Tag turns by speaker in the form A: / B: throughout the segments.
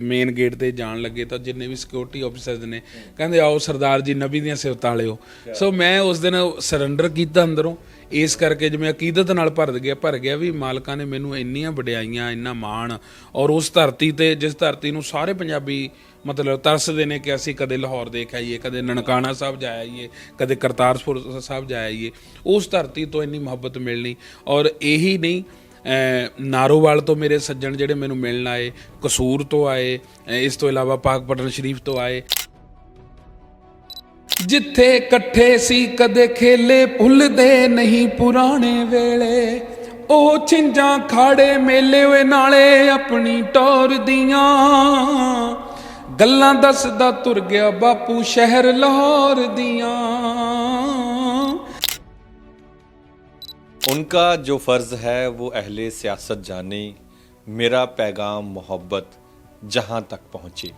A: Main gate ਤੇ ਜਾਣ ਲੱਗੇ ਤਾਂ ਜਿੰਨੇ ਵੀ ਸਿਕਿਉਰਿਟੀ ਆਫੀਸਰਸ ਨੇ, ਕਹਿੰਦੇ ਆਓ ਸਰਦਾਰ ਜੀ ਨਬੀ ਦੀਆਂ ਸਿਫਤਾਂ ਲਿਓ ਸੋ ਮੈਂ ਉਸ ਦਿਨ ਸਰੈਂਡਰ ਕੀਤਾ ਅੰਦਰੋਂ। ਇਸ ਕਰਕੇ ਜਿਵੇਂ ਅਕੀਦਤ ਨਾਲ ਭਰ ਗਿਆ ਭਰ ਗਿਆ ਵੀ ਮਾਲਕਾਂ ਨੇ ਮੈਨੂੰ ਇੰਨੀਆਂ ਵਡਿਆਈਆਂ, ਇੰਨਾ ਮਾਣ ਔਰ ਉਸ ਧਰਤੀ ਤੇ, ਜਿਸ ਧਰਤੀ ਨੂੰ ਸਾਰੇ ਪੰਜਾਬੀ ਮਤਲਬ ਤਰਸਦੇ ਨੇ ਕਿ ਅਸੀਂ ਕਦੇ ਲਾਹੌਰ ਦੇਖ ਆਈਏ ਕਦੇ ਨਨਕਾਣਾ ਸਾਹਿਬ ਜਾ ਆਈਏ, ਕਦੇ ਕਰਤਾਰਪੁਰ ਸਾਹਿਬ ਜਾ ਆਈਏ, ਉਸ ਧਰਤੀ ਤੋਂ ਇੰਨੀ ਮੁਹੱਬਤ ਮਿਲਣੀ ਔਰ ਇਹੀ ਨਹੀਂ ਨਾਰੋਵਾਲ ਤੋਂ ਮੇਰੇ ਸੱਜਣ ਜਿਹੜੇ ਮੈਨੂੰ ਮਿਲਣ ਆਏ, ਕਸੂਰ ਤੋਂ ਆਏ ਇਸ ਤੋਂ ਇਲਾਵਾ ਪਾਕਪਟਨ ਸ਼ਰੀਫ ਤੋਂ ਆਏ। ਜਿੱਥੇ ਇਕੱਠੇ ਸੀ, ਕਦੇ ਖੇਲੇ ਭੁੱਲਦੇ ਨਹੀਂ ਪੁਰਾਣੇ ਵੇਲੇ। ਉਹ ਛਿੰਜਾਂ ਖਾੜੇ ਮੇਲੇ ਓਏ ਨਾਲੇ ਆਪਣੀ ਟੌਰ ਦੀਆਂ। ਗੱਲਾਂ ਦੱਸਦਾ ਤੁਰ ਗਿਆ ਬਾਪੂ ਸ਼ਹਿਰ ਲਾਹੌਰ ਦੀਆਂ।
B: उनका जो फ़र्ज़ है वो अहले सियासत जाने मेरा पैगाम मोहब्बत ਜਹਾਂ ਤੱਕ ਪਹੁੰਚੇ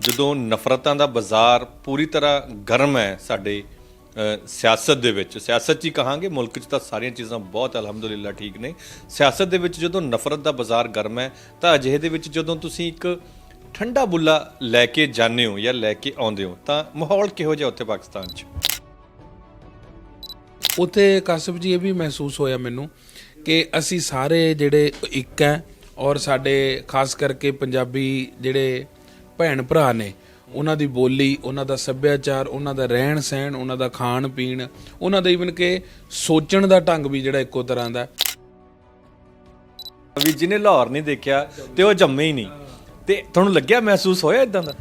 B: ਜਦੋਂ ਨਫ਼ਰਤਾਂ ਦਾ ਬਾਜ਼ਾਰ ਪੂਰੀ ਤਰ੍ਹਾਂ ਗਰਮ ਹੈ ਸਾਡੇ ਅ, ਸਿਆਸਤ ਦੇ ਵਿੱਚ ਸਿਆਸਤ 'ਚ ਹੀ ਕਹਾਂਗੇ ਮੁਲਕ 'ਚ ਤਾਂ ਸਾਰੀਆਂ ਚੀਜ਼ਾਂ ਬਹੁਤ ਅਲਹਮਦੁਲਿਲਾ ਠੀਕ ਨੇ ਸਿਆਸਤ ਦੇ ਵਿੱਚ ਜਦੋਂ ਨਫ਼ਰਤ ਦਾ ਬਾਜ਼ਾਰ ਗਰਮ ਹੈ ਤਾਂ ਅਜਿਹੇ ਦੇ ਵਿੱਚ ਜਦੋਂ ਤੁਸੀਂ ਇੱਕ ਠੰਡਾ ਬੁੱਲਾ ਲੈ ਕੇ ਜਾਂਦੇ ਹੋ ਜਾਂ ਲੈ ਕੇ ਆਉਂਦੇ ਹੋ ਤਾਂ ਮਾਹੌਲ ਕਿਹੋ ਜਿਹਾ ਉੱਥੇ ਪਾਕਿਸਤਾਨ 'ਚ
A: ਉੱਥੇ ਕਾਸਿਫ ਜੀ ਇਹ ਵੀ ਮਹਿਸੂਸ ਹੋਇਆ ਮੈਨੂੰ ਕਿ ਅਸੀਂ ਸਾਰੇ ਜਿਹੜੇ ਇੱਕ ਹੈ ਔਰ ਸਾਡੇ ਖਾਸ ਕਰਕੇ ਪੰਜਾਬੀ ਜਿਹੜੇ ਭੈਣ ਭਰਾ ਨੇ, ਉਹਨਾਂ ਦੀ ਬੋਲੀ, ਉਹਨਾਂ ਦਾ ਸੱਭਿਆਚਾਰ, ਉਹਨਾਂ ਦਾ ਰਹਿਣ ਸਹਿਣ, ਉਹਨਾਂ ਦਾ ਖਾਣ ਪੀਣ, ਉਹਨਾਂ ਦਾ ਈਵਨ ਕਿ ਸੋਚਣ ਦਾ ਢੰਗ ਵੀ ਜਿਹੜਾ ਇੱਕੋ ਤਰ੍ਹਾਂ ਦਾ ਹੈ।
B: ਵੀ ਜਿਹਨੇ ਲਾਹੌਰ ਨਹੀਂ ਦੇਖਿਆ ਤੇ ਉਹ ਜੰਮੇ ਹੀ ਨਹੀਂ ਤੇ ਤੁਹਾਨੂੰ ਲੱਗਿਆ ਮਹਿਸੂਸ ਹੋਇਆ ਇਦਾਂ ਦਾ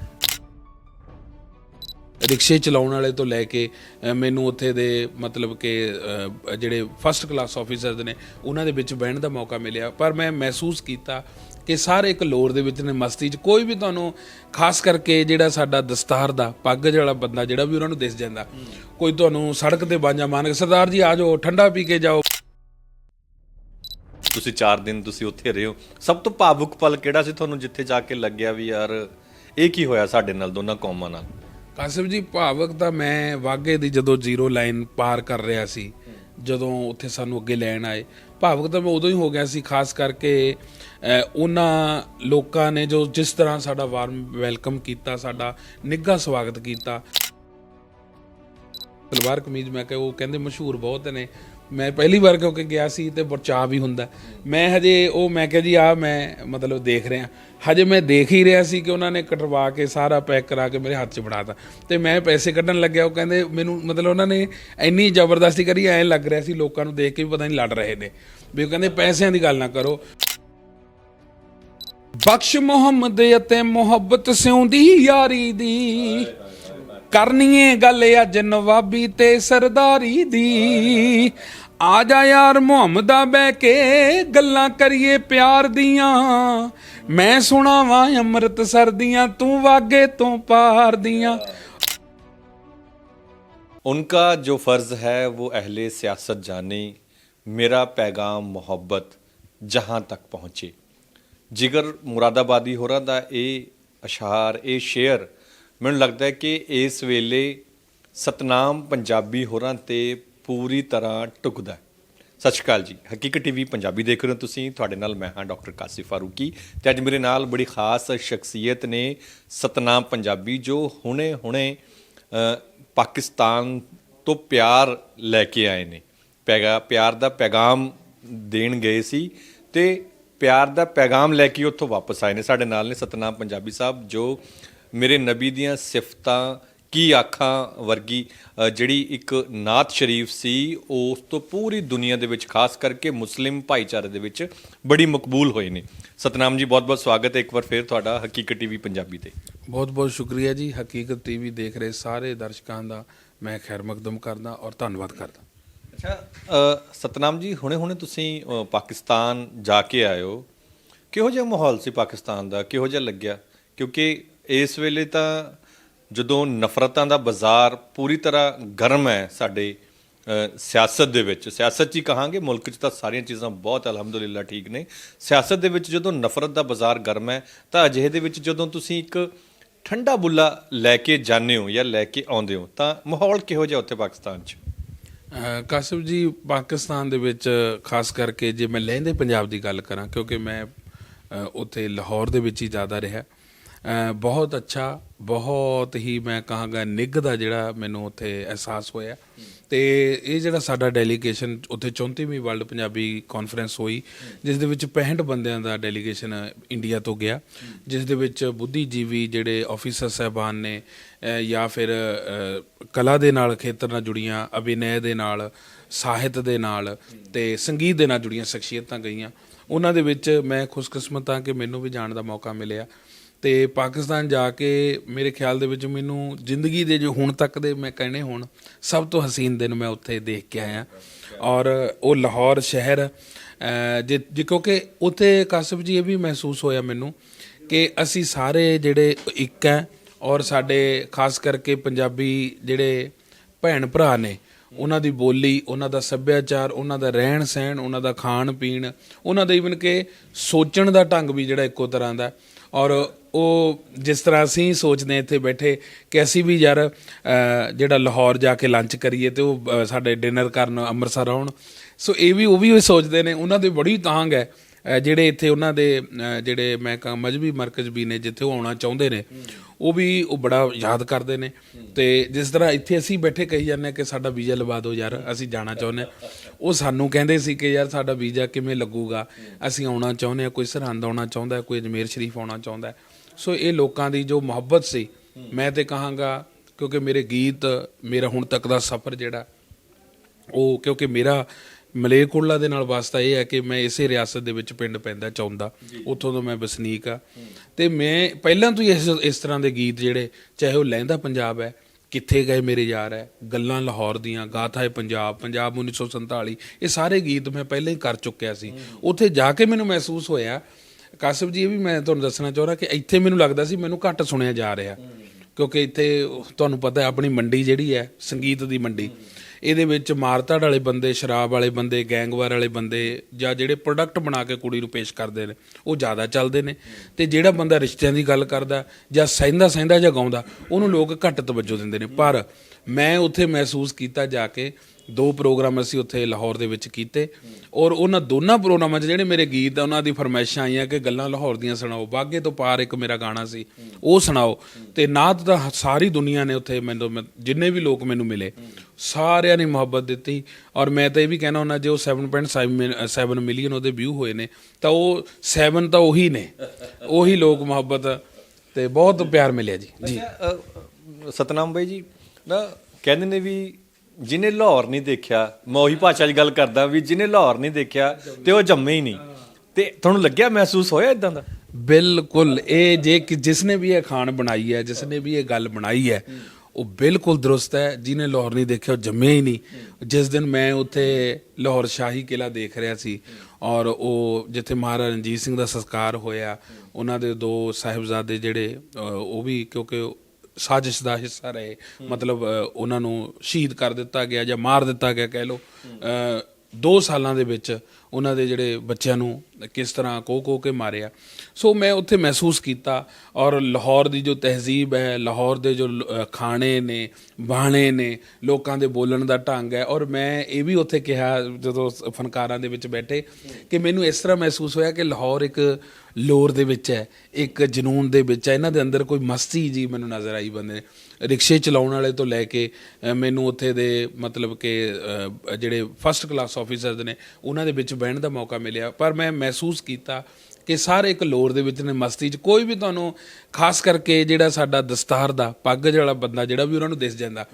A: ਰਿਕਸ਼ੇ ਚਲਾਉਣ ਵਾਲੇ ਤੋਂ ਲੈ ਕੇ ਮੈਨੂੰ ਉੱਥੇ ਦੇ ਮਤਲਬ ਕਿ ਜਿਹੜੇ ਫਸਟ ਕਲਾਸ ਆਫੀਸਰਸ ਨੇ, ਉਹਨਾਂ ਦੇ ਵਿੱਚ ਬਹਿਣ ਦਾ ਮੌਕਾ ਮਿਲਿਆ। ਪਰ ਮੈਂ ਮਹਿਸੂਸ ਕੀਤਾ ਕਿ ਸਾਰੇ ਇੱਕ ਲੋਰ ਦੇ ਵਿੱਚ ਨੇ ਮਸਤੀ 'ਚ। ਕੋਈ ਵੀ ਤੁਹਾਨੂੰ ਖਾਸ ਕਰਕੇ ਜਿਹੜਾ ਸਾਡਾ ਦਸਤਾਰ ਦਾ, ਪੱਗ ਜਿਹੜਾ ਬੰਦਾ ਜਿਹੜਾ ਵੀ ਉਹਨਾਂ ਨੂੰ ਦਿਸ ਜਾਂਦਾ, ਕੋਈ ਤੁਹਾਨੂੰ ਸੜਕ ਤੇ ਬਾਂਝਾ ਮਾਰ ਕੇ ਸਰਦਾਰ ਜੀ, ਆ ਜਾਓ, ਠੰਡਾ ਪੀ ਕੇ ਜਾਓ।
B: ਤੁਸੀਂ 4 ਦਿਨ ਤੁਸੀਂ ਉੱਥੇ ਰਹੇ ਹੋ। ਸਭ ਤੋਂ ਭਾਵੁਕ ਪਲ ਕਿਹੜਾ ਸੀ ਤੁਹਾਨੂੰ ਜਿੱਥੇ ਜਾ ਕੇ ਲੱਗਿਆ ਵੀ ਯਾਰ, ਇਹ ਕੀ ਹੋਇਆ ਸਾਡੇ ਨਾਲ, ਦੋਨਾਂ ਕੌਮਾਂ ਨਾਲ?
A: ਆਸਿਫ ਜੀ, ਭਾਵਕ ਤਾਂ ਮੈਂ ਵਾਗੇ ਦੀ ਜਦੋਂ ਜ਼ੀਰੋ ਲਾਈਨ ਪਾਰ ਕਰ ਰਿਹਾ ਸੀ, ਜਦੋਂ ਉੱਥੇ ਸਾਨੂੰ ਅੱਗੇ ਲੈਣ ਆਏ। ਭਾਵਕ ਤਾਂ ਮੈਂ ਉਦੋਂ ਹੀ ਹੋ ਗਿਆ ਸੀ, ਖਾਸ ਕਰਕੇ ਉਹਨਾਂ ਲੋਕਾਂ ਨੇ ਜੋ ਜਿਸ ਤਰ੍ਹਾਂ ਸਾਡਾ ਵਾਰਮ ਵੈਲਕਮ ਕੀਤਾ, ਸਾਡਾ ਨਿੱਘਾ ਸਵਾਗਤ ਕੀਤਾ। ਸਲਵਾਰ ਕਮੀਜ਼ ਮੈਂ ਕਿਹਾ, ਉਹ ਕਹਿੰਦੇ ਮਸ਼ਹੂਰ ਬਹੁਤ ਨੇ। ਮੈਂ ਪਹਿਲੀ ਵਾਰ ਕਿਉਂਕਿ ਗਿਆ ਸੀ ਤੇ ਬਚਾਅ ਵੀ ਹੁੰਦਾ। ਮੈਂ ਹਜੇ ਉਹ ਮੈਂ ਕਿਹਾ ਜੀ ਆ ਮੈਂ ਮਤਲਬ ਦੇਖ ਰਿਹਾ। ਹਜੇ ਮੈਂ ਦੇਖ ਹੀ ਰਿਹਾ ਸੀ ਕਿ ਉਹਨਾਂ ਨੇ ਕਟਵਾ ਕੇ ਸਾਰਾ ਪੈਕ ਕਰਾ ਕੇ ਮੇਰੇ ਹੱਥ 'ਚ ਫੜਾਤਾ ਤੇ ਮੈਂ ਪੈਸੇ ਕੱਢਣ ਲੱਗਿਆ, ਉਹ ਕਹਿੰਦੇ ਮੈਨੂੰ ਮਤਲਬ ਉਹਨਾਂ ਨੇ ਇੰਨੀ ਜ਼ਬਰਦਸਤੀ ਕਰੀ, ਐਂ ਲੱਗ ਰਿਹਾ ਸੀ ਲੋਕਾਂ ਨੂੰ ਦੇਖ ਕੇ ਵੀ ਪਤਾ ਨਹੀਂ ਲੜ ਰਹੇ ਨੇ। ਵੀ ਉਹ ਕਹਿੰਦੇ ਪੈਸਿਆਂ ਦੀ ਗੱਲ ਨਾ ਕਰੋ। ਬਖਸ਼ ਮੁਹੰਮਦ ਅਤੇ ਮੁਹੱਬਤ ਸਿਉਂਦੀ ਯਾਰੀ ਦੀ। ਕਰਨੀਏ ਗੱਲ ਅੱਜ ਨਵਾਬੀ ਤੇ ਸਰਦਾਰੀ ਦੀ। ਆ ਜਾ ਯਾਰ ਮੁਹੰਮਦਾ ਬਹਿ ਕੇ ਗੱਲਾਂ ਕਰੀਏ ਪਿਆਰ ਦੀਆਂ ਮੈਂ ਸੁਣਾਵਾਂ ਅੰਮ੍ਰਿਤਸਰ ਦੀਆਂ ਤੂੰ ਵਾਗੇ ਤੋਂ ਪਾਰ ਦੀਆਂ
B: उनका जो फ़र्ज़ है वो अहले सियासत जाने मेरा पैगाम मोहब्बत ਜਹਾਂ ਤੱਕ ਪਹੁੰਚੇ ਜਿਗਰ ਮੁਰਾਦਾਬਾਦੀ ਹੋਰਾਂ ਦਾ ਇਹ ਅਸ਼ਾਰ ਇਹ ਸ਼ੇਅਰ ਮੈਨੂੰ ਲੱਗਦਾ ਹੈ ਕਿ ਇਸ ਵੇਲੇ ਸਤਨਾਮ ਪੰਜਾਬੀ ਹੋਰਾਂ ਤੇ ਪੂਰੀ ਤਰ੍ਹਾਂ ਟੁਕਦਾ ਹੈ। ਸਤਿ ਸ਼੍ਰੀ ਅਕਾਲ ਜੀ। ਹਕੀਕਤ ਟੀਵੀ ਪੰਜਾਬੀ ਦੇਖ ਰਹੇ ਹੋ ਤੁਸੀਂ। ਤੁਹਾਡੇ ਨਾਲ ਮੈਂ ਹਾਂ ਡਾਕਟਰ ਕਾਸਿਫ ਫਾਰੂਕੀ ਤੇ ਅੱਜ ਮੇਰੇ ਨਾਲ ਬੜੀ ਖਾਸ ਸ਼ਖਸੀਅਤ ਨੇ ਸਤਨਾਮ ਪੰਜਾਬੀ ਜੋ ਹੁਣੇ-ਹੁਣੇ ਪਾਕਿਸਤਾਨ ਤੋਂ ਪਿਆਰ ਲੈ ਕੇ ਆਏ ਨੇ। ਪੈਗਾ, ਪਿਆਰ ਦਾ ਪੈਗਾਮ ਦੇਣ ਗਏ ਸੀ ਤੇ ਪਿਆਰ ਦਾ ਪੈਗਾਮ ਲੈ ਕੇ ਉੱਥੋਂ ਵਾਪਸ ਆਏ ਨੇ। ਸਾਡੇ ਨਾਲ ਨੇ ਸਤਨਾਮ ਪੰਜਾਬੀ ਸਾਹਿਬ ਜੋ ਮੇਰੇ ਨਬੀ ਦੀਆਂ ਸਿਫਤਾਂ ਕੀ ਆਖਾਂ ਵਰਗੀ ਜਿਹੜੀ ਇੱਕ ਨਾਤ ਸ਼ਰੀਫ ਸੀ ਉਸ ਤੋਂ ਪੂਰੀ ਦੁਨੀਆ ਦੇ ਵਿੱਚ ਖਾਸ ਕਰਕੇ ਮੁਸਲਿਮ ਭਾਈਚਾਰੇ ਦੇ ਵਿੱਚ ਬੜੀ ਮਕਬੂਲ ਹੋਏ ਨੇ। ਸਤਨਾਮ ਜੀ ਬਹੁਤ ਬਹੁਤ ਸਵਾਗਤ ਹੈ ਇੱਕ ਵਾਰ ਫੇਰ ਤੁਹਾਡਾ ਹਕੀਕਤ ਟੀਵੀ ਪੰਜਾਬੀ ਤੇ।
A: ਬਹੁਤ ਬਹੁਤ ਸ਼ੁਕਰੀਆ ਜੀ। ਹਕੀਕਤ ਟੀਵੀ ਦੇਖ ਰਹੇ ਸਾਰੇ ਦਰਸ਼ਕਾਂ ਦਾ ਮੈਂ ਖੈਰ ਮਕਦਮ ਕਰਦਾ ਔਰ ਧੰਨਵਾਦ ਕਰਦਾ।
B: ਅੱਛਾ ਸਤਨਾਮ ਜੀ ਹੁਣੇ-ਹੁਣੇ ਤੁਸੀਂ ਅ, ਪਾਕਿਸਤਾਨ ਜਾ ਕੇ ਹੋ ਕਿਹੋ ਜਿਹਾ ਮਾਹੌਲ ਸੀ ਪਾਕਿਸਤਾਨ ਦਾ? ਕਿਹੋ ਜਿਹਾ ਲੱਗਿਆ? ਕਿਉਂਕਿ ਇਸ ਵੇਲੇ ਤਾਂ ਜਦੋਂ ਨਫ਼ਰਤਾਂ ਦਾ ਬਾਜ਼ਾਰ ਪੂਰੀ ਤਰ੍ਹਾਂ ਗਰਮ ਹੈ ਸਾਡੇ ਸਿਆਸਤ ਦੇ ਵਿੱਚ, ਸਿਆਸਤ 'ਚ ਹੀ ਕਹਾਂਗੇ, ਮੁਲਕ 'ਚ ਤਾਂ ਸਾਰੀਆਂ ਚੀਜ਼ਾਂ ਬਹੁਤ ਅਲਹਮਦੁਲਿਲਾ ਠੀਕ ਨੇ, ਸਿਆਸਤ ਦੇ ਵਿੱਚ ਜਦੋਂ ਨਫ਼ਰਤ ਦਾ ਬਾਜ਼ਾਰ ਗਰਮ ਹੈ ਤਾਂ ਅਜਿਹੇ ਦੇ ਵਿੱਚ ਜਦੋਂ ਤੁਸੀਂ ਇੱਕ ਠੰਡਾ ਬੁੱਲਾ ਲੈ ਕੇ ਜਾਂਦੇ ਹੋ ਜਾਂ ਲੈ ਕੇ ਆਉਂਦੇ ਹੋ, ਤਾਂ ਮਾਹੌਲ ਕਿਹੋ ਜਿਹਾ ਉੱਥੇ ਪਾਕਿਸਤਾਨ 'ਚ?
A: ਕਾਸਿਮ ਜੀ, ਪਾਕਿਸਤਾਨ ਦੇ ਵਿੱਚ ਖਾਸ ਕਰਕੇ ਜੇ ਮੈਂ ਲਹਿੰਦੇ ਪੰਜਾਬ ਦੀ ਗੱਲ ਕਰਾਂ, ਕਿਉਂਕਿ ਮੈਂ ਉੱਥੇ ਲਾਹੌਰ ਦੇ ਵਿੱਚ ਹੀ ਜ਼ਿਆਦਾ ਰਿਹਾ। ਬਹੁਤ ਅੱਛਾ, ਬਹੁਤ ਹੀ ਮੈਂ ਕਹਾਂਗਾ ਨਿੱਘ ਦਾ ਜਿਹੜਾ ਮੈਨੂੰ ਉੱਥੇ ਅਹਿਸਾਸ ਹੋਇਆ। ਤੇ ਇਹ ਜਿਹੜਾ ਸਾਡਾ ਡੈਲੀਗੇਸ਼ਨ ਉੱਥੇ 34ਵੀਂ ਵਰਲਡ ਪੰਜਾਬੀ ਕਾਨਫਰੰਸ ਹੋਈ, ਜਿਸ ਦੇ ਵਿੱਚ 65 ਬੰਦਿਆਂ ਦਾ ਡੈਲੀਗੇਸ਼ਨ ਇੰਡੀਆ ਤੋਂ ਗਿਆ। ਜਿਸ ਦੇ ਵਿੱਚ ਬੁੱਧੀਜੀਵੀ ਜਿਹੜੇ ਆਫੀਸਰ ਸਹਿਬਾਨ ਨੇ ਜਾਂ ਫਿਰ ਕਲਾ ਦੇ ਨਾਲ, ਖੇਤਰ ਨਾਲ ਜੁੜੀਆਂ, ਅਭਿਨੈ ਦੇ ਨਾਲ, ਸਾਹਿਤ ਦੇ ਨਾਲ ਤੇ ਸੰਗੀਤ ਦੇ ਨਾਲ ਜੁੜੀਆਂ ਸ਼ਖਸੀਅਤਾਂ ਗਈਆਂ। ਉਹਨਾਂ ਦੇ ਵਿੱਚ ਮੈਂ ਖੁਸ਼ਕਿਸਮਤ ਹਾਂ ਕਿ ਮੈਨੂੰ ਵੀ ਜਾਣ ਦਾ ਮੌਕਾ ਮਿਲਿਆ। ਤੇ ਪਾਕਿਸਤਾਨ ਜਾ ਕੇ ਮੇਰੇ ਖਿਆਲ ਦੇ ਵਿੱਚ ਮੈਨੂੰ ਜ਼ਿੰਦਗੀ ਦੇ ਜੋ ਹੁਣ ਤੱਕ ਦੇ ਮੈਂ ਕਹਿਣੇ ਹੋਣ, ਸਭ ਤੋਂ ਹਸੀਨ ਦਿਨ ਮੈਂ ਉੱਥੇ ਦੇਖ ਕੇ ਆਇਆ। ਔਰ ਉਹ ਲਾਹੌਰ ਸ਼ਹਿਰ ਜੇ ਜੇ, ਕਿਉਂਕਿ ਉੱਥੇ ਕਾਸਿਫ ਜੀ ਇਹ ਵੀ ਮਹਿਸੂਸ ਹੋਇਆ ਮੈਨੂੰ ਕਿ ਅਸੀਂ ਸਾਰੇ ਜਿਹੜੇ ਇੱਕ ਹੈ ਔਰ ਸਾਡੇ ਖਾਸ ਕਰਕੇ ਪੰਜਾਬੀ ਜਿਹੜੇ ਭੈਣ ਭਰਾ ਨੇ, ਉਹਨਾਂ ਦੀ ਬੋਲੀ, ਉਹਨਾਂ ਦਾ ਸੱਭਿਆਚਾਰ, ਉਹਨਾਂ ਦਾ ਰਹਿਣ ਸਹਿਣ, ਉਹਨਾਂ ਦਾ ਖਾਣ ਪੀਣ, ਉਹਨਾਂ ਦਾ ਈਵਨ ਕਿ ਸੋਚਣ ਦਾ ਢੰਗ ਵੀ ਜਿਹੜਾ ਇੱਕੋ ਤਰ੍ਹਾਂ ਦਾ ਔਰ ਉਹ ਜਿਸ ਤਰ੍ਹਾਂ ਅਸੀਂ ਸੋਚਦੇ ਹਾਂ ਇੱਥੇ ਬੈਠੇ ਕਿ ਅਸੀਂ ਵੀ ਯਾਰ ਜਿਹੜਾ ਲਾਹੌਰ ਜਾ ਕੇ ਲੰਚ ਕਰੀਏ ਤੇ ਉਹ ਸਾਡੇ ਡਿਨਰ ਕਰਨ ਅੰਮ੍ਰਿਤਸਰ ਆਉਣ। ਸੋ ਇਹ ਵੀ, ਉਹ ਵੀ ਸੋਚਦੇ ਨੇ, ਉਹਨਾਂ ਦੀ ਬੜੀ ਤਾਂਗ ਹੈ। ਜਿਹੜੇ ਇੱਥੇ ਉਹਨਾਂ ਦੇ ਜਿਹੜੇ ਮੈਂ ਕਹਾਂ ਮਜਬੀ ਮਰਕਜ਼ ਵੀ ਨੇ, ਜਿੱਥੇ ਉਹ ਆਉਣਾ ਚਾਹੁੰਦੇ ਨੇ, ਉਹ ਵੀ ਉਹ ਬੜਾ ਯਾਦ ਕਰਦੇ ਨੇ। ਤੇ ਜਿਸ ਤਰ੍ਹਾਂ ਇੱਥੇ ਅਸੀਂ ਬੈਠੇ ਕਹੀ ਜਾਂਦੇ ਹਾਂ ਕਿ ਸਾਡਾ ਵੀਜ਼ਾ ਲਵਾ ਦਿਓ ਯਾਰ, ਅਸੀਂ ਜਾਣਾ ਚਾਹੁੰਦੇ ਹਾਂ। ਉਹ ਸਾਨੂੰ ਕਹਿੰਦੇ ਸੀ ਕਿ ਯਾਰ ਸਾਡਾ ਵੀਜ਼ਾ ਕਿਵੇਂ ਲੱਗੂਗਾ? ਅਸੀਂ ਆਉਣਾ ਚਾਹੁੰਦੇ ਹਾਂ, ਕੋਈ ਸਰਹੰਦ ਆਉਣਾ ਚਾਹੁੰਦਾ ਕੋਈ ਅਜਮੇਰ ਸ਼ਰੀਫ ਆਉਣਾ ਚਾਹੁੰਦਾ ਸੋ ਇਹ ਲੋਕਾਂ ਦੀ ਜੋ ਮੁਹੱਬਤ ਸੀ, ਮੈਂ ਤੇ ਕਹਾਂਗਾ, ਕਿਉਂਕਿ ਮੇਰੇ ਗੀਤ, ਮੇਰਾ ਹੁਣ ਤੱਕ ਦਾ ਸਫ਼ਰ ਜਿਹੜਾ, ਉਹ ਕਿਉਂਕਿ ਮੇਰਾ ਮਲੇਰਕੋਟਲਾ ਦੇ ਨਾਲ ਵਾਸਤਾ ਇਹ ਹੈ ਕਿ ਮੈਂ ਇਸੇ ਰਿਆਸਤ ਦੇ ਵਿੱਚ ਪਿੰਡ ਪੈਂਦਾ ਚਾਹੁੰਦਾ ਉੱਥੋਂ ਤੋਂ ਮੈਂ ਵਸਨੀਕ ਆ ਤੇ ਮੈਂ ਪਹਿਲਾਂ ਤੋਂ ਹੀ ਇਸ ਇਸ ਤਰ੍ਹਾਂ ਦੇ ਗੀਤ ਜਿਹੜੇ ਚਾਹੇ ਉਹ ਲਹਿੰਦਾ ਪੰਜਾਬ ਹੈ ਕਿੱਥੇ ਗਏ ਮੇਰੇ ਯਾਰ ਹੈ ਗੱਲਾਂ ਲਾਹੌਰ ਦੀਆਂ ਗਾਥਾ ਹੈ ਪੰਜਾਬ ਪੰਜਾਬ 1947 ਇਹ ਸਾਰੇ ਗੀਤ ਮੈਂ ਪਹਿਲਾਂ ਹੀ ਕਰ ਚੁੱਕਿਆ ਸੀ। ਉੱਥੇ ਜਾ ਕੇ ਮੈਨੂੰ ਮਹਿਸੂਸ ਹੋਇਆ ਕਾਸਿਫ ਜੀ ਇਹ ਵੀ ਮੈਂ ਤੁਹਾਨੂੰ ਦੱਸਣਾ ਚਾਹ ਰਿਹਾ ਕਿ ਇੱਥੇ ਮੈਨੂੰ ਲੱਗਦਾ ਸੀ ਮੈਨੂੰ ਘੱਟ ਸੁਣਿਆ ਜਾ ਰਿਹਾ। ਕਿਉਂਕਿ ਇੱਥੇ ਤੁਹਾਨੂੰ ਪਤਾ ਹੈ ਆਪਣੀ ਮੰਡੀ ਜਿਹੜੀ ਹੈ ਸੰਗੀਤ ਦੀ ਮੰਡੀ। ਇਹਦੇ ਵਿੱਚ ਮਾਰਤਾੜ ਵਾਲੇ ਬੰਦੇ, ਸ਼ਰਾਬ ਵਾਲੇ ਬੰਦੇ, ਗੈਂਗਵਾਰ ਵਾਲੇ ਬੰਦੇ ਜਾਂ ਜਿਹੜੇ ਪ੍ਰੋਡਕਟ ਬਣਾ ਕੇ ਕੁੜੀ ਨੂੰ ਪੇਸ਼ ਕਰਦੇ ਨੇ, ਉਹ ਜ਼ਿਆਦਾ ਚੱਲਦੇ ਨੇ। ਤੇ ਜਿਹੜਾ ਬੰਦਾ ਰਿਸ਼ਤਿਆਂ ਦੀ ਗੱਲ ਕਰਦਾ ਜਾਂ ਸਹਿੰਦਾ ਸਹਿੰਦਾ ਜਾਂ ਗਾਉਂਦਾ, ਉਹਨੂੰ ਲੋਕ ਘੱਟ ਤਵੱਜੋ ਦਿੰਦੇ ਨੇ। ਪਰ ਮੈਂ ਉੱਥੇ ਮਹਿਸੂਸ ਕੀਤਾ ਜਾ ਕੇ ਦੋ ਪ੍ਰੋਗਰਾਮ ਅਸੀਂ ਉੱਥੇ ਲਾਹੌਰ ਦੇ ਵਿੱਚ ਕੀਤੇ ਔਰ ਉਹਨਾਂ ਦੋਨਾਂ ਪ੍ਰੋਗਰਾਮਾਂ 'ਚ ਜਿਹੜੇ ਮੇਰੇ ਗੀਤ ਆ, ਉਹਨਾਂ ਦੀ ਫਰਮਾਇਸ਼ਾਂ ਆਈਆਂ ਕਿ ਗੱਲਾਂ ਲਾਹੌਰ ਦੀਆਂ ਸੁਣਾਓ ਬਾਗੇ ਤੋਂ ਪਾਰ ਇੱਕ ਮੇਰਾ ਗਾਣਾ ਸੀ, ਉਹ ਸੁਣਾਓ। ਤੇ ਨਾਤ ਤਾਂ ਸਾਰੀ ਦੁਨੀਆ ਨੇ ਉੱਥੇ ਮੈਨੂੰ, ਮੈਂ- ਜਿੰਨੇ ਵੀ ਲੋਕ ਮੈਨੂੰ ਮਿਲੇ, ਸਾਰਿਆਂ ਨੇ ਮੁਹੱਬਤ ਦਿੱਤੀ ਔਰ ਮੈਂ ਤਾਂ ਇਹ ਵੀ ਕਹਿਣਾ ਹੁੰਦਾ, ਜੇ ਉਹ 7.7 ਮਿਲੀਅਨ ਉਹਦੇ ਵਿਊ ਹੋਏ ਨੇ, ਤਾਂ ਉਹ 7 ਤਾਂ ਉਹੀ ਨੇ, ਉਹੀ ਲੋਕ ਮੁਹੱਬਤ ਤੇ ਬਹੁਤ ਪਿਆਰ ਮਿਲਿਆ ਜੀ। ਜੀ।
B: ਸਤਨਾਮ ਬਾਈ ਜੀ, ਨਾ ਕਹਿੰਦੇ ਨੇ ਵੀ ਜਿਹਨੇ ਲਾਹੌਰ ਨਹੀਂ ਦੇਖਿਆ, ਮੈਂ ਉਹੀ ਭਾਸ਼ਾ 'ਚ ਗੱਲ ਕਰਦਾ ਵੀ ਜਿਹਨੇ ਲਾਹੌਰ ਨਹੀਂ ਦੇਖਿਆ ਤੇ ਉਹ ਜੰਮੇ ਹੀ ਨਹੀਂ। ਤੇ ਤੁਹਾਨੂੰ ਲੱਗਿਆ ਮਹਿਸੂਸ ਹੋਇਆ ਇਦਾਂ ਦਾ?
A: ਬਿਲਕੁਲ, ਇਹ ਜੇ ਕਿ ਜਿਸਨੇ ਵੀ ਇਹ ਖਾਣ ਬਣਾਈ ਹੈ, ਜਿਸਨੇ ਵੀ ਇਹ ਗੱਲ ਬਣਾਈ ਹੈ, ਉਹ ਬਿਲਕੁਲ ਦਰੁਸਤ ਹੈ। ਜਿਹਨੇ ਲਾਹੌਰ ਨਹੀਂ ਦੇਖਿਆ, ਉਹ ਜੰਮਿਆ ਹੀ ਨਹੀਂ। ਜਿਸ ਦਿਨ ਮੈਂ ਉੱਥੇ ਲਾਹੌਰ ਸ਼ਾਹੀ ਕਿਲਾ ਦੇਖ ਰਿਹਾ ਸੀ ਔਰ ਉਹ ਜਿੱਥੇ ਮਹਾਰਾਜਾ ਰਣਜੀਤ ਸਿੰਘ ਦਾ ਸੰਸਕਾਰ ਹੋਇਆ, ਉਹਨਾਂ ਦੇ ਦੋ ਸਾਹਿਬਜ਼ਾਦੇ ਜਿਹੜੇ ਉਹ ਵੀ ਕਿਉਂਕਿ ਸਾਜ਼ਿਸ਼ ਦਾ ਹਿੱਸਾ ਰਹੇ। ਮਤਲਬ ਉਹਨਾਂ ਨੂੰ ਸ਼ਹੀਦ ਕਰ ਦਿੱਤਾ ਗਿਆ ਜਾਂ ਮਾਰ ਦਿੱਤਾ ਗਿਆ ਕਹਿ ਲਓ। ਅ, ਦੋ ਸਾਲਾਂ ਦੇ ਵਿੱਚ ਉਹਨਾਂ ਦੇ ਜਿਹੜੇ ਬੱਚਿਆਂ ਨੂੰ ਕਿਸ ਤਰ੍ਹਾਂ ਕੋ ਕੋ ਕੇ ਮਾਰਿਆ। ਸੋ ਮੈਂ ਉੱਥੇ ਮਹਿਸੂਸ ਕੀਤਾ ਔਰ ਲਾਹੌਰ ਦੀ ਜੋ ਤਹਿਜ਼ੀਬ ਹੈ ਲਾਹੌਰ ਦੇ ਜੋ ਖਾਣੇ ਨੇ ਬਾਣੇ ਨੇ, ਲੋਕਾਂ ਦੇ ਬੋਲਣ ਦਾ ਢੰਗ ਹੈ। ਔਰ ਮੈਂ ਇਹ ਵੀ ਉੱਥੇ ਕਿਹਾ ਜਦੋਂ ਫਨਕਾਰਾਂ ਦੇ ਵਿੱਚ ਬੈਠੇ ਕਿ ਮੈਨੂੰ ਇਸ ਤਰ੍ਹਾਂ ਮਹਿਸੂਸ ਹੋਇਆ ਕਿ ਲਾਹੌਰ ਇੱਕ ਲੋਰ ਦੇ ਵਿੱਚ ਹੈ, ਇੱਕ ਜਨੂਨ ਦੇ ਵਿੱਚ ਹੈ। ਇਹਨਾਂ ਦੇ ਅੰਦਰ ਕੋਈ ਮਸਤੀ ਜੀ ਮੈਨੂੰ ਨਜ਼ਰ ਆਈ ਬੰਦੇ ਰਿਕਸ਼ੇ ਚਲਾਉਣ ਵਾਲੇ ਤੋਂ ਲੈ ਕੇ ਮੈਨੂੰ ਉੱਥੇ ਦੇ ਮਤਲਬ ਕਿ ਜਿਹੜੇ ਫਸਟ ਕਲਾਸ ਆਫੀਸਰਸ ਨੇ, ਉਹਨਾਂ ਦੇ ਵਿੱਚ ਬਹਿਣ ਦਾ ਮੌਕਾ ਮਿਲਿਆ। ਪਰ ਮੈਂ ਮਹਿਸੂਸ ਕੀਤਾ ਕਿ ਸਾਰੇ ਇੱਕ ਲੋਰ ਦੇ ਵਿੱਚ ਨੇ ਮਸਤੀ 'ਚ। ਕੋਈ ਵੀ ਤੁਹਾਨੂੰ ਖਾਸ ਕਰਕੇ ਜਿਹੜਾ ਸਾਡਾ ਦਸਤਾਰ ਦਾ ਪੱਗ ਜਿਹੜਾ ਬੰਦਾ ਜਿਹੜਾ ਵੀ ਉਹਨਾਂ ਨੂੰ ਦਿਸ ਜਾਂਦਾ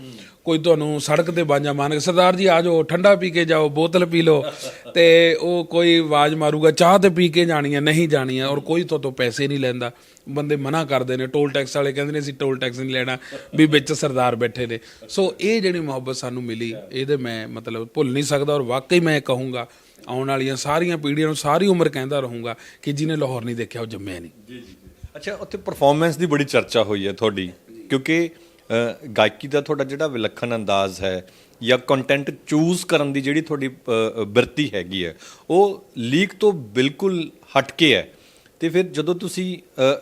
A: ਕੋਈ ਤੁਹਾਨੂੰ ਸੜਕ ਤੇ ਬਾਂਝਾ ਮਾਰ ਕੇ ਸਰਦਾਰ ਜੀ ਆ ਜਾਓ ਠੰਡਾ ਪੀ ਕੇ ਜਾਓ ਬੋਤਲ ਪੀ ਲਓ। ਤੇ ਉਹ ਕੋਈ ਆਵਾਜ਼ ਮਾਰੂਗਾ ਚਾਹ ਤੇ ਪੀ ਕੇ ਜਾਣੀ ਹੈ ਨਹੀਂ ਜਾਣੀ ਹੈ ਔਰ ਕੋਈ ਤੁਹਾਡੇ ਤੋਂ ਪੈਸੇ ਨਹੀਂ ਲੈਂਦਾ। ਬੰਦੇ ਮਨਾ ਕਰਦੇ ਨੇ ਟੋਲ ਟੈਕਸ ਵਾਲੇ ਕਹਿੰਦੇ ਨੇ ਅਸੀਂ ਟੋਲ ਟੈਕਸ ਨਹੀਂ ਲੈਣਾ ਵੀ ਵਿੱਚ ਸਰਦਾਰ ਬੈਠੇ ਨੇ। ਸੋ ਇਹ ਜਿਹੜੀ ਮੁਹੱਬਤ ਸਾਨੂੰ ਮਿਲੀ ਇਹਦੇ ਮੈਂ ਮਤਲਬ ਭੁੱਲ ਨਹੀਂ ਸਕਦਾ ਔਰ ਵਾਕਈ ਮੈਂ ਕਹੂੰਗਾ ਆਉਣ ਵਾਲੀਆਂ ਸਾਰੀਆਂ ਪੀੜ੍ਹੀਆਂ ਨੂੰ ਸਾਰੀ ਉਮਰ ਕਹਿੰਦਾ ਰਹੂੰਗਾ ਕਿ ਜਿਹਨੇ ਲਾਹੌਰ ਨਹੀਂ ਦੇਖਿਆ ਉਹ ਜੰਮਿਆ ਨਹੀਂ।
B: ਜੀ ਜੀ। ਅੱਛਾ ਉੱਥੇ ਪਰਫਾਰਮੈਂਸ ਦੀ ਬੜੀ ਚਰਚਾ ਹੋਈ ਹੈ ਤੁਹਾਡੀ ਕਿਉਂਕਿ ਗਾਇਕੀ ਦਾ ਤੁਹਾਡਾ ਜਿਹੜਾ ਵਿਲੱਖਣ ਅੰਦਾਜ਼ ਹੈ ਜਾਂ ਕੰਟੈਂਟ ਚੂਜ਼ ਕਰਨ ਦੀ ਜਿਹੜੀ ਤੁਹਾਡੀ ਅ, ਬਿਰਤੀ ਹੈਗੀ ਹੈ ਉਹ ਲੀਕ ਤੋਂ ਬਿਲਕੁਲ ਹਟ ਕੇ ਹੈ। ਤੇ ਫਿਰ ਜਦੋਂ ਤੁਸੀਂ ਅ,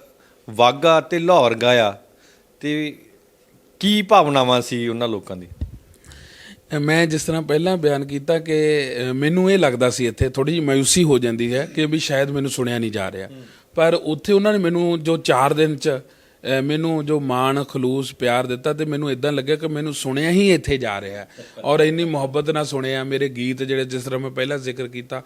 B: ਵਾਗਾ ਤੇ ਲਾਹੌਰ ਗਾਇਆ ਤੇ ਕੀ ਭਾਵਨਾਵਾਂ ਸੀ ਉਹਨਾਂ ਲੋਕਾਂ ਦੀ?
A: ਮੈਂ ਜਿਸ ਤਰ੍ਹਾਂ ਪਹਿਲਾਂ ਬਿਆਨ ਕੀਤਾ ਕਿ ਮੈਨੂੰ ਇਹ ਲੱਗਦਾ ਸੀ ਇੱਥੇ ਥੋੜੀ ਜਿਹੀ ਮਾਇੂਸੀ ਹੋ ਜਾਂਦੀ ਹੈ ਕਿ ਵੀ ਸ਼ਾਇਦ ਮੈਨੂੰ ਸੁਣਿਆ ਨਹੀਂ ਜਾ ਰਿਹਾ। ਪਰ ਉੱਥੇ ਉਹਨਾਂ ਨੇ ਮੈਨੂੰ ਜੋ 4 ਦਿਨ ਚ ਮੈਨੂੰ ਜੋ ਮਾਣ, ਖਲੂਸ, ਪਿਆਰ ਦਿੱਤਾ ਤੇ ਮੈਨੂੰ ਇਦਾਂ ਲੱਗਿਆ ਕਿ ਮੈਨੂੰ ਸੁਣਿਆ ਹੀ ਇੱਥੇ ਜਾ ਰਿਹਾ ਔਰ ਇੰਨੀ ਮੁਹੱਬਤ ਨਾਲ ਸੁਣਿਆ, ਮੇਰੇ ਗੀਤ ਜਿਹੜੇ ਜਿਸ ਤਰ੍ਹਾਂ ਮੈਂ ਪਹਿਲਾਂ ਜ਼ਿਕਰ ਕੀਤਾ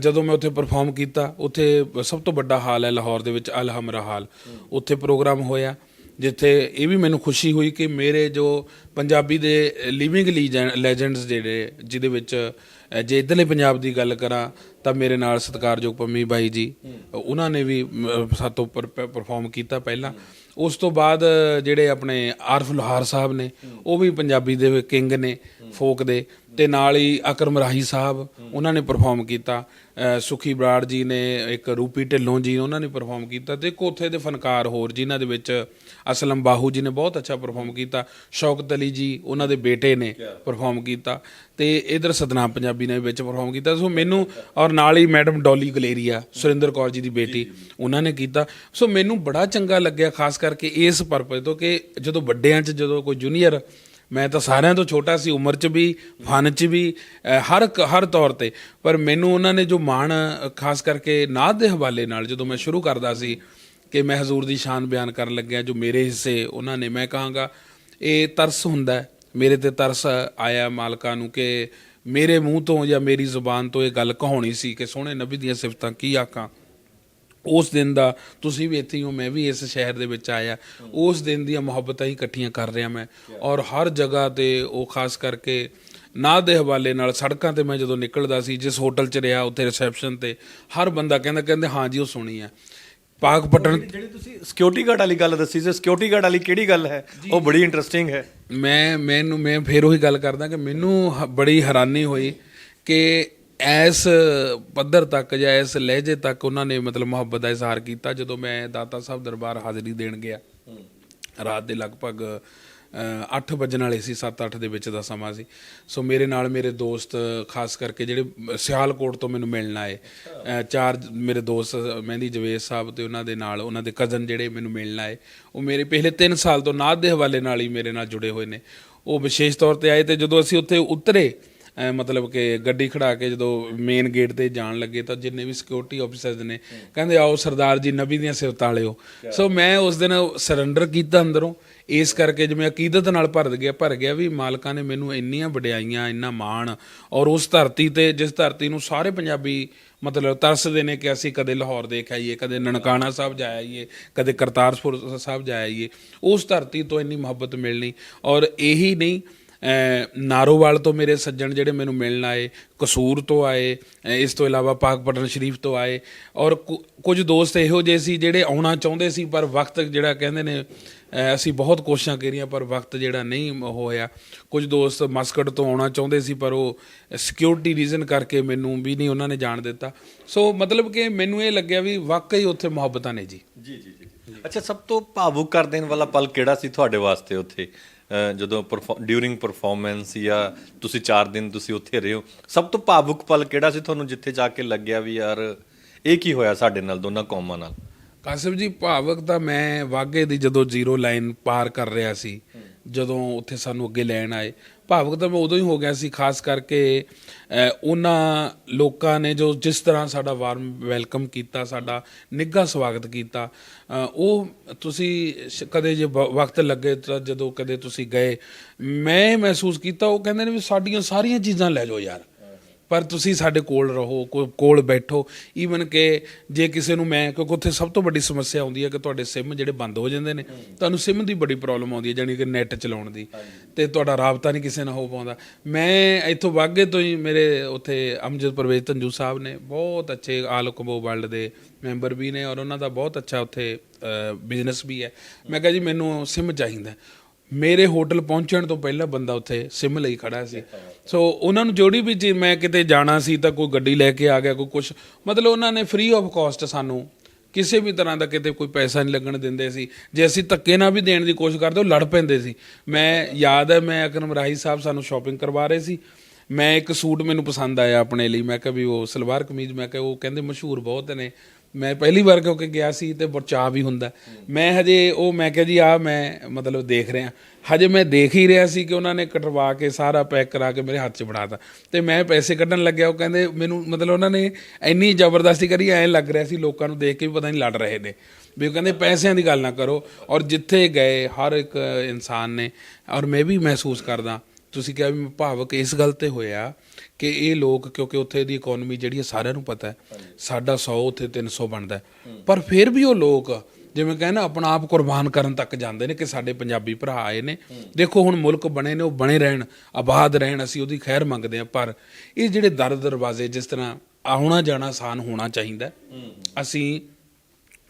A: ਜਦੋਂ ਮੈਂ ਉੱਥੇ ਪਰਫਾਰਮ ਕੀਤਾ, ਉੱਥੇ ਸਭ ਤੋਂ ਵੱਡਾ ਹਾਲ ਹੈ ਲਾਹੌਰ ਦੇ ਵਿੱਚ ਅਲ ਹਮਰਾ ਹਾਲ। ਉੱਥੇ ਪ੍ਰੋਗਰਾਮ ਹੋਇਆ ਜਿੱਥੇ ਇਹ ਵੀ ਮੈਨੂੰ ਖੁਸ਼ੀ ਹੋਈ ਕਿ ਮੇਰੇ ਜੋ ਪੰਜਾਬੀ ਦੇ ਲਿਵਿੰਗ ਲੈਜੈਂਡਸ ਜਿਹੜੇ ਜਿਹਦੇ ਵਿੱਚ ਜੇ ਇਧਰਲੇ ਪੰਜਾਬ ਦੀ ਗੱਲ ਕਰਾਂ ਤਾਂ ਮੇਰੇ ਨਾਲ ਸਤਿਕਾਰਯੋਗ ਪੰਮੀ ਬਾਈ ਜੀ ਉਹਨਾਂ ਨੇ ਵੀ ਅਹ, ਸਾਡੇ ਤੋਂ ਪਰਫਾਰਮ ਕੀਤਾ ਪਹਿਲਾਂ। ਉਸ ਤੋਂ ਬਾਅਦ ਜਿਹੜੇ ਆਪਣੇ ਆਰਫ ਲੋਹਾਰ ਸਾਹਿਬ ਨੇ ਉਹ ਵੀ ਪੰਜਾਬੀ ਦੇ ਕਿੰਗ ਨੇ ਫੋਕ ਦੇ। ਤੇ ਨਾਲ ਹੀ ਅਕਰਮ ਰਾਹੀ ਸਾਹਿਬ ਉਹਨਾਂ ਨੇ ਪਰਫਾਰਮ ਕੀਤਾ। ਸੁਖੀ ਬਰਾੜ ਜੀ ਨੇ ਇੱਕ ਰੂਪੀ ਢਿੱਲੋਂ ਜੀ ਉਹਨਾਂ ਨੇ ਪਰਫਾਰਮ ਕੀਤਾ ਤੇ ਕੋਥੇ ਦੇ ਫਨਕਾਰ ਹੋਰ ਜਿਨ੍ਹਾਂ ਦੇ ਵਿੱਚ ਅਸਲਮ ਬਾਹੂ ਜੀ ਨੇ ਬਹੁਤ ਅੱਛਾ ਪਰਫਾਰਮ ਕੀਤਾ। ਸ਼ੌਕਤ ਅਲੀ ਜੀ ਉਹਨਾਂ ਦੇ ਬੇਟੇ ਨੇ ਪਰਫਾਰਮ ਕੀਤਾ। ਤੇ ਇਧਰ ਸਤਨਾਮ ਪੰਜਾਬੀ ਨੇ ਵਿੱਚ ਪਰਫਾਰਮ ਕੀਤਾ। ਸੋ ਮੈਨੂੰ ਔਰ ਨਾਲ ਹੀ ਮੈਡਮ ਡੋਲੀ ਗਲੇਰੀਆ ਸੁਰਿੰਦਰ ਕੌਰ ਜੀ ਦੀ ਬੇਟੀ ਉਹਨਾਂ ਨੇ ਕੀਤਾ। ਸੋ ਮੈਨੂੰ ਬੜਾ ਚੰਗਾ ਲੱਗਿਆ ਖਾਸ ਕਰਕੇ ਇਸ ਪਰਪਸ ਤੋਂ ਕਿ ਜਦੋਂ ਵੱਡਿਆਂ 'ਚ ਜਦੋਂ ਕੋਈ ਜੂਨੀਅਰ ਮੈਂ ਤਾਂ ਸਾਰਿਆਂ ਤੋਂ ਛੋਟਾ ਸੀ, ਉਮਰ 'ਚ ਵੀ ਫਨ 'ਚ ਵੀ ਹਰ ਹਰ ਤੌਰ ਤੇ। ਪਰ ਮੈਨੂੰ ਉਹਨਾਂ ਨੇ ਜੋ ਮਾਣ ਖਾਸ ਕਰਕੇ ਨਾਦ ਦੇ ਹਵਾਲੇ ਨਾਲ ਜਦੋਂ ਮੈਂ ਸ਼ੁਰੂ ਕਰਦਾ ਸੀ ਕਿ ਮੈਂ ਹਜ਼ੂਰ ਦੀ ਸ਼ਾਨ ਬਿਆਨ ਕਰਨ ਲੱਗਿਆ, ਜੋ ਮੇਰੇ ਹਿੱਸੇ ਉਹਨਾਂ ਨੇ, ਮੈਂ ਕਹਾਂਗਾ, ਇਹ ਤਰਸ ਹੁੰਦਾ ਮੇਰੇ ਤੇ ਤਰਸ ਆਇਆ ਮਾਲਕਾਂ ਨੂੰ ਕਿ ਮੇਰੇ ਮੂੰਹ ਤੋਂ ਜਾਂ ਮੇਰੀ ਜ਼ੁਬਾਨ ਤੋਂ ਇਹ ਗੱਲ ਕਹਾਉਣੀ ਸੀ ਕਿ ਸੋਹਣੇ ਨਬੀ ਦੀਆਂ ਸਿਫਤਾਂ ਕੀ ਆਕਾਂ ਉਸ ਦਿਨ ਦਾ ਤੁਸੀਂ ਵੀ ਇੱਥੇ ਹੀ ਹੋ ਮੈਂ ਵੀ ਇਸ ਸ਼ਹਿਰ ਦੇ ਵਿੱਚ ਆਇਆ। ਉਸ ਦਿਨ ਦੀਆਂ ਮੁਹੱਬਤਾਂ ਹੀ ਇਕੱਠੀਆਂ ਕਰ ਰਿਹਾ ਮੈਂ। ਔਰ ਹਰ ਜਗ੍ਹਾ ਤੇ ਉਹ ਖਾਸ ਕਰਕੇ ਨਾਦ ਦੇ ਹਵਾਲੇ ਨਾਲ ਸੜਕਾਂ ਤੇ ਮੈਂ ਜਦੋਂ ਨਿਕਲਦਾ ਸੀ ਜਿਸ ਹੋਟਲ 'ਚ ਰਿਹਾ ਉੱਥੇ ਰਿਸੈਪਸ਼ਨ ਤੇ ਹਰ ਬੰਦਾ ਕਹਿੰਦਾ ਕਹਿੰਦੇ ਹਾਂ ਜੀ ਉਹ ਸੁਣੀ ਆ ਪਾਕ ਪਟਨ
B: ਜਿਹੜੀ ਤੁਸੀਂ ਸਿਕਿਉਰਿਟੀ ਗਾਰਡ ਵਾਲੀ ਗੱਲ ਦੱਸੀ ਸੀ ਸਿਕਿਉਰਿਟੀ ਗਾਰਡ ਵਾਲੀ ਕਿਹੜੀ ਗੱਲ ਹੈ? ਉਹ ਬੜੀ ਇੰਟਰਸਟਿੰਗ ਹੈ।
A: ਮੈਂ ਮੈਨੂੰ ਮੈਂ ਫੇਰ ਉਹੀ ਗੱਲ ਕਰਦਾ ਕਿ ਮੈਨੂੰ ਹ- ਬੜੀ ਹੈਰਾਨੀ ਹੋਈ ਕਿ ਐਸ ਪੱਧਰ ਤੱਕ ਜਾਂ ਇਸ ਲਹਿਜੇ ਤੱਕ ਉਹਨਾਂ ਨੇ ਮਤਲਬ ਮੁਹੱਬਤ ਦਾ ਇਜ਼ਹਾਰ ਕੀਤਾ ਜਦੋਂ ਮੈਂ ਦਾਤਾ ਸਾਹਿਬ ਦਰਬਾਰ ਹਾਜ਼ਰੀ ਦੇਣ ਗਿਆ। ਰਾਤ ਦੇ ਲਗਭਗ 8 ਵਜਣ ਵਾਲੇ ਸੀ 7-8 ਦੇ ਵਿੱਚ ਦਾ ਸਮਾਂ ਸੀ। ਸੋ ਮੇਰੇ ਨਾਲ ਮੇਰੇ ਦੋਸਤ, ਖਾਸ ਕਰਕੇ ਜਿਹੜੇ ਸਿਆਲਕੋਟ ਤੋਂ ਮੈਨੂੰ ਮਿਲਣ ਆਏ ਚਾਰ ਮੇਰੇ ਦੋਸਤ, ਮਹਿੰਦੀ ਜਵੇਦ ਸਾਹਿਬ ਤੇ ਉਹਨਾਂ ਦੇ ਨਾਲ, ਉਹਨਾਂ ਦੇ ਕਜ਼ਨ ਜਿਹੜੇ ਮੈਨੂੰ ਮਿਲਣ ਆਏ। ਉਹ ਮੇਰੇ ਪਿਛਲੇ 3 ਸਾਲ ਤੋਂ ਨਾਦ ਦੇ ਹਵਾਲੇ ਨਾਲ ਹੀ ਮੇਰੇ ਨਾਲ ਜੁੜੇ ਹੋਏ ਨੇ। ਉਹ ਵਿਸ਼ੇਸ਼ ਤੌਰ ਤੇ ਆਏ ਤੇ ਜਦੋਂ ਅਸੀਂ ਉੱਥੇ ਉਤਰੇ ਮਤਲਬ ਕਿ ਗੱਡੀ ਖੜਾ ਕੇ ਜਦੋਂ ਮੇਨ ਗੇਟ ਤੇ ਜਾਣ ਲੱਗੇ ਤਾਂ ਜਿੰਨੇ ਵੀ ਸਿਕਿਉਰਿਟੀ ਆਫੀਸਰਸ ਨੇ ਕਹਿੰਦੇ, ਆਓ ਸਰਦਾਰ ਜੀ ਨਬੀ ਦੀਆਂ ਸਿਫਤਾਂ ਲਿਓ। ਸੋ ਮੈਂ ਉਸ ਦਿਨ ਸਰੈਂਡਰ ਕੀਤਾ ਅੰਦਰੋਂ। ਇਸ ਕਰਕੇ ਜਿਵੇਂ ਅਕੀਦਤ ਨਾਲ ਭਰ ਗਿਆ ਭਰ ਗਿਆ ਵੀ ਮਾਲਕਾਂ ਨੇ ਮੈਨੂੰ ਇੰਨੀਆਂ ਵਡਿਆਈਆਂ, ਇੰਨਾ ਮਾਣ ਔਰ ਉਸ ਧਰਤੀ ਤੇ, ਜਿਸ ਧਰਤੀ ਨੂੰ ਸਾਰੇ ਪੰਜਾਬੀ ਮਤਲਬ ਤਰਸਦੇ ਨੇ ਕਿ ਅਸੀਂ ਕਦੇ ਲਾਹੌਰ ਦੇਖ ਆਈਏ, ਕਦੇ ਨਨਕਾਣਾ ਸਾਹਿਬ ਜਾ ਆਈਏ, ਕਦੇ ਕਰਤਾਰਪੁਰ ਸਾਹਿਬ ਜਾ ਆਈਏ, ਉਸ ਧਰਤੀ ਤੋਂ ਇੰਨੀ ਮੁਹੱਬਤ ਮਿਲਣੀ ਔਰ ਇਹੀ ਨਹੀਂ ਨਾਰੋਵਾਲ ਤੋਂ ਮੇਰੇ ਸੱਜਣ ਜਿਹੜੇ ਮੈਨੂੰ ਮਿਲਣ ਆਏ, ਕਸੂਰ ਤੋਂ ਆਏ ਇਸ ਤੋਂ ਇਲਾਵਾ ਪਾਕਪਟਨ ਸ਼ਰੀਫ ਤੋਂ ਆਏ। ਔਰ ਕੁ- ਕੁਝ ਦੋਸਤ ਇਹੋ ਜਿਹੇ ਸੀ ਜਿਹੜੇ ਆਉਣਾ ਚਾਹੁੰਦੇ ਸੀ, ਪਰ ਵਕਤ ਜਿਹੜਾ ਕਹਿੰਦੇ ਨੇ ਅਸੀਂ ਬਹੁਤ ਕੋਸ਼ਿਸ਼ਾਂ ਕਰੀਆਂ, ਪਰ ਵਕਤ ਜਿਹੜਾ ਨਹੀਂ ਹੋਇਆ। ਕੁਝ ਦੋਸਤ ਮਸਕਟ ਤੋਂ ਆਉਣਾ ਚਾਹੁੰਦੇ ਸੀ, ਪਰ ਉਹ ਸਿਕਿਉਰਿਟੀ ਰੀਜ਼ਨ ਕਰਕੇ ਮੈਨੂੰ ਵੀ ਨਹੀਂ ਉਹਨਾਂ ਨੇ ਜਾਣ ਦਿੱਤਾ। ਸੋ ਮਤਲਬ ਕਿ ਮੈਨੂੰ ਇਹ ਲੱਗਿਆ ਵੀ ਵਾਕਈ ਉੱਥੇ ਮੁਹੱਬਤਾਂ ਨੇ ਜੀ।
B: ਜੀ ਜੀ ਜੀ। ਅੱਛਾ, ਸਭ ਤੋਂ ਭਾਵੁਕ ਕਰ ਦੇਣ ਵਾਲਾ ਪਲ ਕਿਹੜਾ ਸੀ ਤੁਹਾਡੇ ਵਾਸਤੇ ਉੱਥੇ? ਜਦੋਂ ਡਿਊਰਿੰਗ ਪਰਫਾਰਮੈਂਸ ਜਾਂ ਤੁਸੀਂ 4 ਦਿਨ ਤੁਸੀਂ ਉੱਥੇ ਰਹੇ ਹੋ ਸਭ ਤੋਂ ਭਾਵੁਕ ਪਲ ਕਿਹੜਾ ਸੀ ਤੁਹਾਨੂੰ ਜਿੱਥੇ ਜਾ ਕੇ ਲੱਗਿਆ ਵੀ ਯਾਰ ਇਹ ਕੀ ਹੋਇਆ ਸਾਡੇ ਨਾਲ ਦੋਨਾਂ ਕੌਮਾਂ ਨਾਲ?
A: ਕਾਸਿਫ ਜੀ ਭਾਵਕ ਤਾਂ ਮੈਂ ਵਾਗੇ ਦੀ ਜਦੋਂ ਜ਼ੀਰੋ ਲਾਈਨ ਪਾਰ ਕਰ ਰਿਹਾ ਸੀ ਜਦੋਂ ਉੱਥੇ ਸਾਨੂੰ ਅੱਗੇ ਲੈਣ ਆਏ। ਭਾਵਕ ਤਾਂ ਮੈਂ ਉਦੋਂ ਹੀ ਹੋ ਗਿਆ ਸੀ, ਖਾਸ ਕਰਕੇ ਉਹਨਾਂ ਲੋਕਾਂ ਨੇ ਜੋ ਜਿਸ ਤਰ੍ਹਾਂ ਸਾਡਾ ਵਾਰਮ ਵੈਲਕਮ ਕੀਤਾ, ਸਾਡਾ ਨਿੱਘਾ ਸਵਾਗਤ ਕੀਤਾ ਉਹ ਤੁਸੀਂ ਕਦੇ ਜੇ ਵ- ਵਕਤ ਲੱਗੇ ਤਾਂ ਜਦੋਂ ਕਦੇ ਤੁਸੀਂ ਗਏ, ਮੈਂ ਮਹਿਸੂਸ ਕੀਤਾ, ਉਹ ਕਹਿੰਦੇ ਨੇ ਵੀ ਸਾਡੀਆਂ ਸਾਰੀਆਂ ਚੀਜ਼ਾਂ ਲੈ ਜਾਓ ਯਾਰ। ਪਰ ਤੁਸੀਂ ਸਾਡੇ ਕੋਲ ਰਹੋ ਕੋਲ ਬੈਠੋ। ਈਵਨ ਕਿ ਜੇ ਕਿਸੇ ਨੂੰ ਮੈਂ, ਕਿਉਂਕਿ ਉੱਥੇ ਸਭ ਤੋਂ ਵੱਡੀ ਸਮੱਸਿਆ ਆਉਂਦੀ ਹੈ ਕਿ ਤੁਹਾਡੇ ਸਿਮ ਜਿਹੜੇ ਬੰਦ ਹੋ ਜਾਂਦੇ ਨੇ, ਤੁਹਾਨੂੰ ਸਿਮ ਦੀ ਬੜੀ ਪ੍ਰੋਬਲਮ ਆਉਂਦੀ ਹੈ ਜਾਨੀ ਕਿ ਨੈਟ ਚਲਾਉਣ ਦੀ। ਤੇ ਤੁਹਾਡਾ ਰਾਬਤਾ ਨਹੀਂ ਕਿਸੇ ਨਾਲ ਹੋ ਪਾਉਂਦਾ। ਮੈਂ ਇੱਥੋਂ ਵਾਗੇ ਤੋਂ ਹੀ ਮੇਰੇ ਉੱਥੇ ਅਮਜਦ ਪਰਵੇਜ਼ ਤੰਜੂ ਸਾਹਿਬ ਨੇ ਬਹੁਤ ਅੱਛੇ ਆਲ ਕੰਬੋ ਵਰਲਡ ਦੇ ਮੈਂਬਰ ਵੀ ਨੇ ਔਰ ਉਹਨਾਂ ਦਾ ਬਹੁਤ ਅੱਛਾ ਉੱਥੇ ਬਿਜ਼ਨਸ ਵੀ ਹੈ। ਮੈਂ ਕਿਹਾ ਜੀ ਮੈਨੂੰ ਸਿਮ ਚਾਹੀਦਾ। ਮੇਰੇ ਹੋਟਲ ਪਹੁੰਚਣ ਤੋਂ ਪਹਿਲਾਂ ਬੰਦਾ ਉੱਥੇ ਸਿਮ ਲਈ ਖੜਾ ਸੀ। ਸੋ ਉਹਨਾਂ ਨੂੰ ਜੋੜੀ ਵੀ ਜੇ ਮੈਂ ਕਿਤੇ ਜਾਣਾ ਸੀ ਤਾਂ ਕੋਈ ਗੱਡੀ ਲੈ ਕੇ ਆ ਗਿਆ, ਕੋਈ ਕੁਝ ਮਤਲਬ ਉਹਨਾਂ ਨੇ ਫ੍ਰੀ ਆਫ ਕਾਸਟ ਸਾਨੂੰ ਕਿਸੇ ਵੀ ਤਰ੍ਹਾਂ ਦਾ ਕਿਤੇ ਕੋਈ ਪੈਸਾ ਨਹੀਂ ਲੱਗਣ ਦਿੰਦੇ ਸੀ। ਜੇ ਅਸੀਂ ਧੱਕੇ ਨਾਲ ਵੀ ਦੇਣ ਦੀ ਕੋਸ਼ਿਸ਼ ਕਰਦੇ, ਉਹ ਲੜ ਪੈਂਦੇ ਸੀ। ਮੈਂ, ਯਾਦ ਹੈ, ਮੈਂ ਅਕਰਮ ਰਾਹੀ ਸਾਹਿਬ ਸਾਨੂੰ ਸ਼ਾਪਿੰਗ ਕਰਵਾ ਰਹੇ ਸੀ। ਮੈਂ ਇੱਕ ਸੂਟ ਮੈਨੂੰ ਪਸੰਦ ਆਇਆ ਆਪਣੇ ਲਈ। ਮੈਂ ਕਿਹਾ ਵੀ ਉਹ ਸਲਵਾਰ ਕਮੀਜ਼, ਮੈਂ ਕਿਹਾ ਉਹ ਕਹਿੰਦੇ ਮਸ਼ਹੂਰ ਬਹੁਤ ਨੇ। ਮੈਂ ਪਹਿਲੀ ਵਾਰ ਕਿਉਂਕਿ ਗਿਆ ਸੀ ਤੇ ਬਚਾਅ ਵੀ ਹੁੰਦਾ। ਮੈਂ ਹਜੇ ਉਹ ਮੈਂ ਕਿਹਾ ਜੀ, ਆ ਮੈਂ ਮਤਲਬ ਦੇਖ ਰਿਹਾ। ਹਜੇ ਮੈਂ ਦੇਖ ਹੀ ਰਿਹਾ ਸੀ ਕਿ ਉਹਨਾਂ ਨੇ ਕਟਵਾ ਕੇ ਸਾਰਾ ਪੈਕ ਕਰਾ ਕੇ ਮੇਰੇ ਹੱਥ 'ਚ ਫੜਾਤਾ ਤੇ ਮੈਂ ਪੈਸੇ ਕੱਢਣ ਲੱਗਿਆ, ਉਹ ਕਹਿੰਦੇ ਮੈਨੂੰ ਮਤਲਬ ਉਹਨਾਂ ਨੇ ਇੰਨੀ ਜ਼ਬਰਦਸਤੀ ਕਰੀ, ਐਂ ਲੱਗ ਰਿਹਾ ਸੀ ਲੋਕਾਂ ਨੂੰ ਦੇਖ ਕੇ ਵੀ ਪਤਾ ਨਹੀਂ ਲੜ ਰਹੇ ਨੇ। ਵੀ ਉਹ ਕਹਿੰਦੇ, ਪੈਸਿਆਂ ਦੀ ਗੱਲ ਨਾ ਕਰੋ। ਔਰ ਜਿੱਥੇ ਗਏ, ਹਰ ਇੱਕ ਇਨਸਾਨ ਨੇ ਔਰ ਮੈਂ ਵੀ ਮਹਿਸੂਸ ਕਰਦਾ, ਤੁਸੀਂ ਕਿਹਾ ਵੀ ਮੈਂ ਭਾਵਕ ਇਸ ਗੱਲ ਤੇ ਹੋਇਆ ਕਿ ਇਹ ਲੋਕ ਕਿਉਂਕਿ ਉੱਥੇ ਦੀ ਇਕਨੋਮੀ ਜਿਹੜੀ ਹੈ ਸਾਰਿਆਂ ਨੂੰ ਪਤਾ ਹੈ ਸਾਡਾ 100 ਉੱਥੇ 300 ਬਣਦਾ। ਪਰ ਫਿਰ ਵੀ ਉਹ ਲੋਕ ਜਿਵੇਂ ਕਹਿੰਦਾ ਆਪਣਾ ਆਪ ਕੁਰਬਾਨ ਕਰਨ ਤੱਕ ਜਾਂਦੇ ਨੇ ਕਿ ਸਾਡੇ ਪੰਜਾਬੀ ਭਰਾ ਆਏ ਨੇ। ਦੇਖੋ ਹੁਣ ਮੁਲਕ ਬਣੇ ਨੇ ਉਹ ਬਣੇ ਰਹਿਣ ਆਬਾਦ ਰਹਿਣ ਅਸੀਂ ਉਹਦੀ ਖੈਰ ਮੰਗਦੇ ਹਾਂ। ਪਰ ਇਹ ਜਿਹੜੇ ਦਰ ਦਰਵਾਜ਼ੇ ਜਿਸ ਤਰ੍ਹਾਂ ਆਉਣਾ ਜਾਣਾ ਆਸਾਨ ਹੋਣਾ ਚਾਹੀਦਾ। ਅਸੀਂ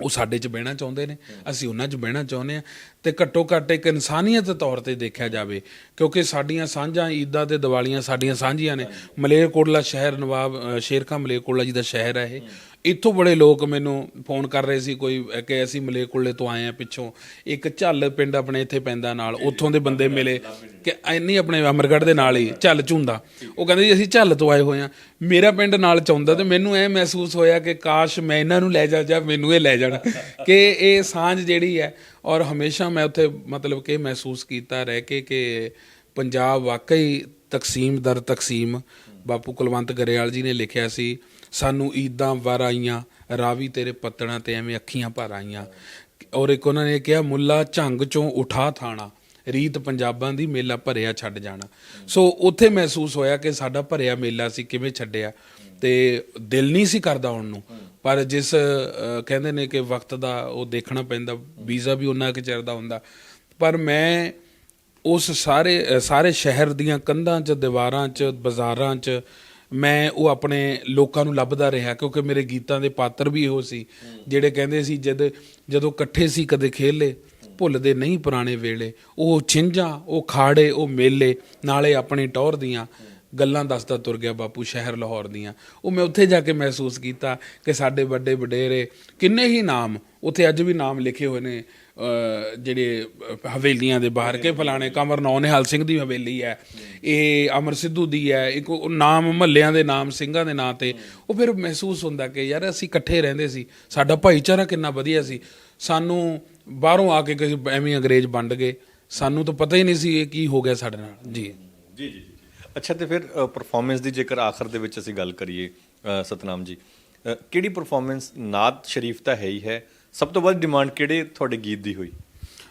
A: ਉਹ ਸਾਡੇ 'ਚ ਬਹਿਣਾ ਚਾਹੁੰਦੇ ਨੇ ਅਸੀਂ ਉਹਨਾਂ 'ਚ ਬਹਿਣਾ ਚਾਹੁੰਦੇ ਆ ਤੇ ਘੱਟੋ ਘੱਟ ਇੱਕ ਇਨਸਾਨੀਅਤ ਤੌਰ ਤੇ ਦੇਖਿਆ ਜਾਵੇ ਕਿਉਂਕਿ ਸਾਡੀਆਂ ਸਾਂਝਾਂ ਈਦਾਂ ਤੇ ਦੀਵਾਲੀਆਂ ਸਾਡੀਆਂ ਸਾਂਝੀਆਂ ਨੇ। ਮਲੇਰਕੋਟਲਾ ਸ਼ਹਿਰ ਨਵਾਬ ਅ, ਸ਼ੇਰ ਖਾਂ ਮਲੇਰਕੋਟਲਾ ਜੀ ਦਾ ਸ਼ਹਿਰ ਹੈ ਇਹ। ਇੱਥੋਂ ਬੜੇ ਲੋਕ ਮੈਨੂੰ ਫੋਨ ਕਰ ਰਹੇ ਸੀ ਕੋਈ ਕਿ ਅਸੀਂ ਮਲੇਰਕੋਟਲੇ ਤੋਂ ਆਏ ਆ ਪਿੱਛੋਂ। ਇੱਕ ਝੱਲ ਪਿੰਡ ਆਪਣੇ ਇੱਥੇ ਪੈਂਦਾ ਨਾਲ ਉੱਥੋਂ ਦੇ ਬੰਦੇ ਮਿਲੇ ਕਿ ਇੰਨੀ ਆਪਣੇ ਅਮਰਗੜ੍ਹ ਦੇ ਨਾਲ ਹੀ ਝੱਲ ਝੁੰਦਾ। ਉਹ ਕਹਿੰਦੇ ਜੀ ਅਸੀਂ ਝੱਲ ਤੋਂ ਆਏ ਹੋਏ ਆ ਮੇਰਾ ਪਿੰਡ ਨਾਲ ਚਾਹੁੰਦਾ ਤੇ ਮੈਨੂੰ ਇਹ ਮਹਿਸੂਸ ਹੋਇਆ ਕਿ ਕਾਸ਼ ਮੈਂ ਇਹਨਾਂ ਨੂੰ ਲੈ ਜਾ ਜਾਂ ਮੈਨੂੰ ਇਹ ਲੈ ਜਾਣ। ਕਿ ਇਹ ਸਾਂਝ ਜਿਹੜੀ ਹੈ ਔਰ ਹਮੇਸ਼ਾ ਮੈਂ ਉੱਥੇ ਮਤਲਬ ਕਿ ਮਹਿਸੂਸ ਕੀਤਾ ਰਹਿ ਕੇ ਕਿ ਪੰਜਾਬ ਵਾਕਈ ਤਕਸੀਮ ਦਰ ਤਕਸੀਮ ਬਾਪੂ ਕੁਲਵੰਤ ਗਰੇਵਾਲ ਜੀ ਨੇ ਲਿਖਿਆ ਸੀ, ਸਾਨੂੰ ਈਦਾਂ ਵਰ ਆਈਆਂ, ਰਾਵੀ ਤੇਰੇ ਪੱਤਣਾ ਤੇ ਐਵੇਂ ਅੱਖੀਆਂ ਭਰ ਆਈਆਂ। ਔਰ ਇੱਕ ਉਹਨਾਂ ਨੇ ਕਿਹਾ, ਮੁੱਲਾ ਝੰਗ ਚੋਂ ਉਠਾ ਥਾਣਾ, ਰੀਤ ਪੰਜਾਬਾਂ ਦੀ ਮੇਲਾ ਭਰਿਆ ਛੱਡ ਜਾਣਾ। ਸੋ ਉੱਥੇ ਮਹਿਸੂਸ ਹੋਇਆ ਕਿ ਸਾਡਾ ਭਰਿਆ ਮੇਲਾ ਸੀ, ਕਿਵੇਂ ਛੱਡਿਆ? ਤੇ ਦਿਲ ਨਹੀਂ ਸੀ ਕਰਦਾ ਆਉਣ ਨੂੰ। ਪਰ ਜਿਸ ਕਹਿੰਦੇ ਨੇ ਕਿ ਵਕਤ ਦਾ ਉਹ ਦੇਖਣਾ ਪੈਂਦਾ, ਵੀਜ਼ਾ ਵੀ ਉਹਨਾਂ ਕੁ ਚਿਰ ਦਾ ਹੁੰਦਾ। ਪਰ ਮੈਂ ਉਸ ਸਾਰੇ ਸਾਰੇ ਸ਼ਹਿਰ ਦੀਆਂ ਕੰਧਾਂ 'ਚ, ਦੀਵਾਰਾਂ 'ਚ, ਬਾਜ਼ਾਰਾਂ 'ਚ ਮੈਂ ਉਹ ਆਪਣੇ ਲੋਕਾਂ ਨੂੰ ਲੱਭਦਾ ਰਿਹਾ, ਕਿਉਂਕਿ ਮੇਰੇ ਗੀਤਾਂ ਦੇ ਪਾਤਰ ਵੀ ਇਹੋ ਸੀ, ਜਿਹੜੇ ਕਹਿੰਦੇ ਸੀ, ਜਦ, ਜਦੋਂ ਇਕੱਠੇ ਸੀ ਕਦੇ ਖੇਲੇ, ਭੁੱਲਦੇ ਨਹੀਂ ਪੁਰਾਣੇ ਵੇਲੇ। ਉਹ ਛਿੰਝਾਂ, ਉਹ ਖਾੜੇ, ਉਹ ਮੇਲੇ, ਨਾਲੇ ਆਪਣੀ ਟੌਰ ਦੀਆਂ। ਗੱਲਾਂ ਦੱਸਦਾ ਤੁਰ ਗਿਆ ਬਾਪੂ ਸ਼ਹਿਰ ਲਾਹੌਰ ਦੀਆਂ। ਉਹ ਮੈਂ ਉੱਥੇ ਜਾ ਕੇ ਮਹਿਸੂਸ ਕੀਤਾ ਕਿ ਸਾਡੇ ਵੱਡੇ ਵਡੇਰੇ ਕਿੰਨੇ ਹੀ ਨਾਮ, ਉੱਥੇ ਅੱਜ ਵੀ ਨਾਮ ਲਿਖੇ ਹੋਏ ਨੇ ਜਿਹੜੇ ਹਵੇਲੀਆਂ ਦੇ ਬਾਹਰ ਕੇ ਫਲਾਣੇ ਕਮਰ ਨੌ ਨਿਹਾਲ ਸਿੰਘ ਦੀ ਹਵੇਲੀ ਹੈ, ਇਹ ਅਮਰ ਸਿੱਧੂ ਦੀ ਹੈ, ਇੱਕ ਨਾਮ ਮਹੱਲਿਆਂ ਦੇ ਨਾਮ, ਸਿੰਘਾਂ ਦੇ ਨਾਂ ਤੇ। ਉਹ ਫਿਰ ਮਹਿਸੂਸ ਹੁੰਦਾ ਕਿ ਯਾਰ ਅਸੀਂ ਇਕੱਠੇ ਰਹਿੰਦੇ ਸੀ, ਸਾਡਾ ਭਾਈਚਾਰਾ ਕਿੰਨਾ ਵਧੀਆ ਸੀ। ਸਾਨੂੰ ਬਾਹਰੋਂ ਆ ਕੇ ਕਿਸੇ ਐਵੇਂ ਅੰਗਰੇਜ਼ ਵੰਡ ਗਏ। ਸਾਨੂੰ ਤਾਂ ਪਤਾ ਹੀ ਨਹੀਂ ਸੀ ਇਹ ਕੀ ਹੋ ਗਿਆ ਸਾਡੇ ਨਾਲ। ਜੀ
B: ਜੀ ਜੀ। ਅੱਛਾ ਤੇ ਫਿਰ ਪਰਫਾਰਮੈਂਸ ਦੀ ਜੇਕਰ ਆਖਰ ਦੇ ਵਿੱਚ ਅਸੀਂ ਗੱਲ ਕਰੀਏ ਸਤਨਾਮ ਜੀ ਕਿਹੜੀ ਪਰਫਾਰਮੈਂਸ ਨਾਦ ਸ਼ਰੀਫ ਤਾਂ ਹੈ ਹੀ ਹੈ? ਸਭ ਤੋਂ ਵੱਧ ਡਿਮਾਂਡ ਕਿਹੜੇ ਤੁਹਾਡੇ ਗੀਤ ਦੀ ਹੋਈ?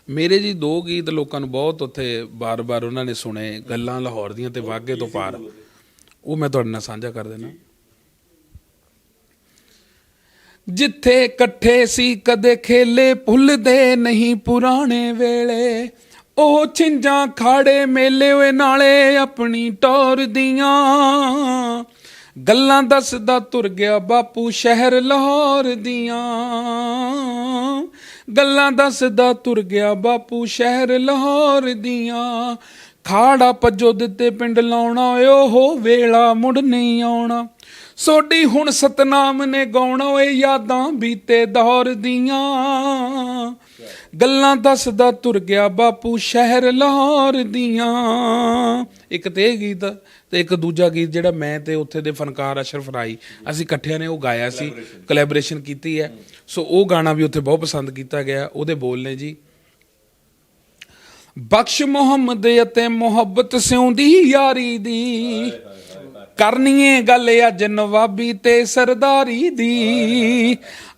A: ਮੇਰੇ ਜੀ ਦੋ ਗੀਤ ਲੋਕਾਂ ਨੂੰ ਬਹੁਤ ਉੱਥੇ ਬਾਰ-ਬਾਰ ਉਹਨਾਂ ਨੇ ਸੁਣੇ ਗੱਲਾਂ ਲਾਹੌਰ ਦੀਆਂ ਤੇ ਵਾਗੇ ਤੋਂ ਪਾਰ। ਉਹ ਮੈਂ ਤੁਹਾਡੇ ਨਾਲ ਸਾਂਝਾ ਕਰ ਦੇਣਾ ਜਿੱਥੇ ਇਕੱਠੇ ਸੀ ਕਦੇ ਖੇਲੇ ਭੁੱਲਦੇ ਨਹੀਂ ਪੁਰਾਣੇ ਵੇਲੇ। ਉਹ ਛਿੰਜਾਂ ਖਾੜੇ ਮੇਲੇ ਓਏ ਨਾਲੇ ਆਪਣੀ ਟੌਰ ਦੀਆਂ। ਗੱਲਾਂ ਦੱਸਦਾ ਤੁਰ ਗਿਆ ਬਾਪੂ ਸ਼ਹਿਰ ਲਾਹੌਰ ਦੀਆਂ। ਗੱਲਾਂ ਦੱਸਦਾ ਤੁਰ ਗਿਆ ਬਾਪੂ ਸ਼ਹਿਰ ਲਾਹੌਰ ਦੀਆਂ। ਖਾੜਾ ਪੱਜੋ ਦਿੱਤੇ ਪਿੰਡ ਲਾਉਣਾ ਓਹੋ ਵੇਲਾ ਮੁੜ ਨਹੀਂ ਆਉਣਾ। ਸੋਡੀ ਹੁਣ ਸਤਨਾਮ ਨੇ ਗਾਉਣਾ ਓਏ, ਯਾਦਾਂ ਬੀਤੇ ਦੌਰ ਦੀਆਂ। ਗੱਲਾਂ ਦੱਸਦਾ ਤੁਰ ਗਿਆ ਬਾਪੂ ਸ਼ਹਿਰ ਲਾਹੌਰ ਦੀਆਂ। ਇੱਕ ਤੇ ਇਹ ਗੀਤ ਤੇ ਇੱਕ ਦੂਜਾ ਗੀਤ ਜਿਹੜਾ ਮੈਂ ਤੇ ਉੱਥੇ ਦੇ ਫਨਕਾਰ ਅਸ਼ਰਫ ਰਾਈ ਅਸੀਂ ਇਕੱਠਿਆਂ ਨੇ ਉਹ ਗਾਇਆ ਸੀ ਕੋਲੈਬੋਰੇਸ਼ਨ ਕੀਤੀ ਹੈ। ਸੋ ਉਹ ਗਾਣਾ ਵੀ ਉੱਥੇ ਬਹੁਤ ਪਸੰਦ ਕੀਤਾ ਗਿਆ ਉਹਦੇ ਬੋਲ ਨੇ ਜੀ। ਬਖਸ਼ ਮੁਹੰਮਦ ਅਤੇ ਮੁਹੱਬਤ ਸਿਉਂਦੀ ਯਾਰੀ ਦੀ ਕਰਨੀਏ ਗੱਲ ਅੱਜ ਨਵਾਬੀ ਤੇ ਸਰਦਾਰੀ ਦੀ।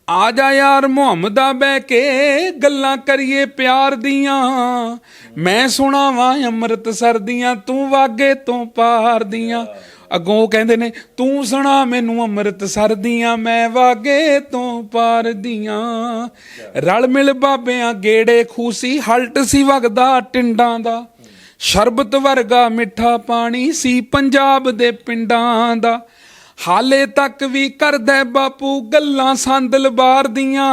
A: ਆ ਜਾ ਯਾਰ ਮੁਹੰਮਦਾ ਬਹਿ ਕੇ ਗੱਲਾਂ ਕਰੀਏ ਪਿਆਰ ਦੀਆਂ। ਮੈਂ ਸੁਣਾਵਾਂ ਅੰਮ੍ਰਿਤਸਰ ਦੀਆਂ, ਤੂੰ ਵਾਗੇ ਤੋਂ ਪਾਰ ਦੀਆਂ। ਅੱਗੋਂ ਕਹਿੰਦੇ ਨੇ, ਤੂੰ ਸੁਣਾ ਮੈਨੂੰ ਅੰਮ੍ਰਿਤਸਰ ਦੀਆਂ, ਮੈਂ ਵਾਗੇ ਤੋਂ ਪਾਰ ਦੀਆਂ। ਰਲ ਮਿਲ ਬਾਬਿਆਂ ਗੇੜੇ ਖੂਸੀ, ਹਲਟ ਸੀ ਵਗਦਾ ਟਿੰਡਾਂ ਦਾ। ਸ਼ਰਬਤ ਵਰਗਾ ਮਿੱਠਾ ਪਾਣੀ ਸੀ ਪੰਜਾਬ ਦੇ ਪਿੰਡਾਂ ਦਾ। ਹਾਲੇ ਤੱਕ ਵੀ ਕਰਦਾ ਬਾਪੂ ਗੱਲਾਂ ਸੰਦਲ ਬਾਰ ਦੀਆਂ।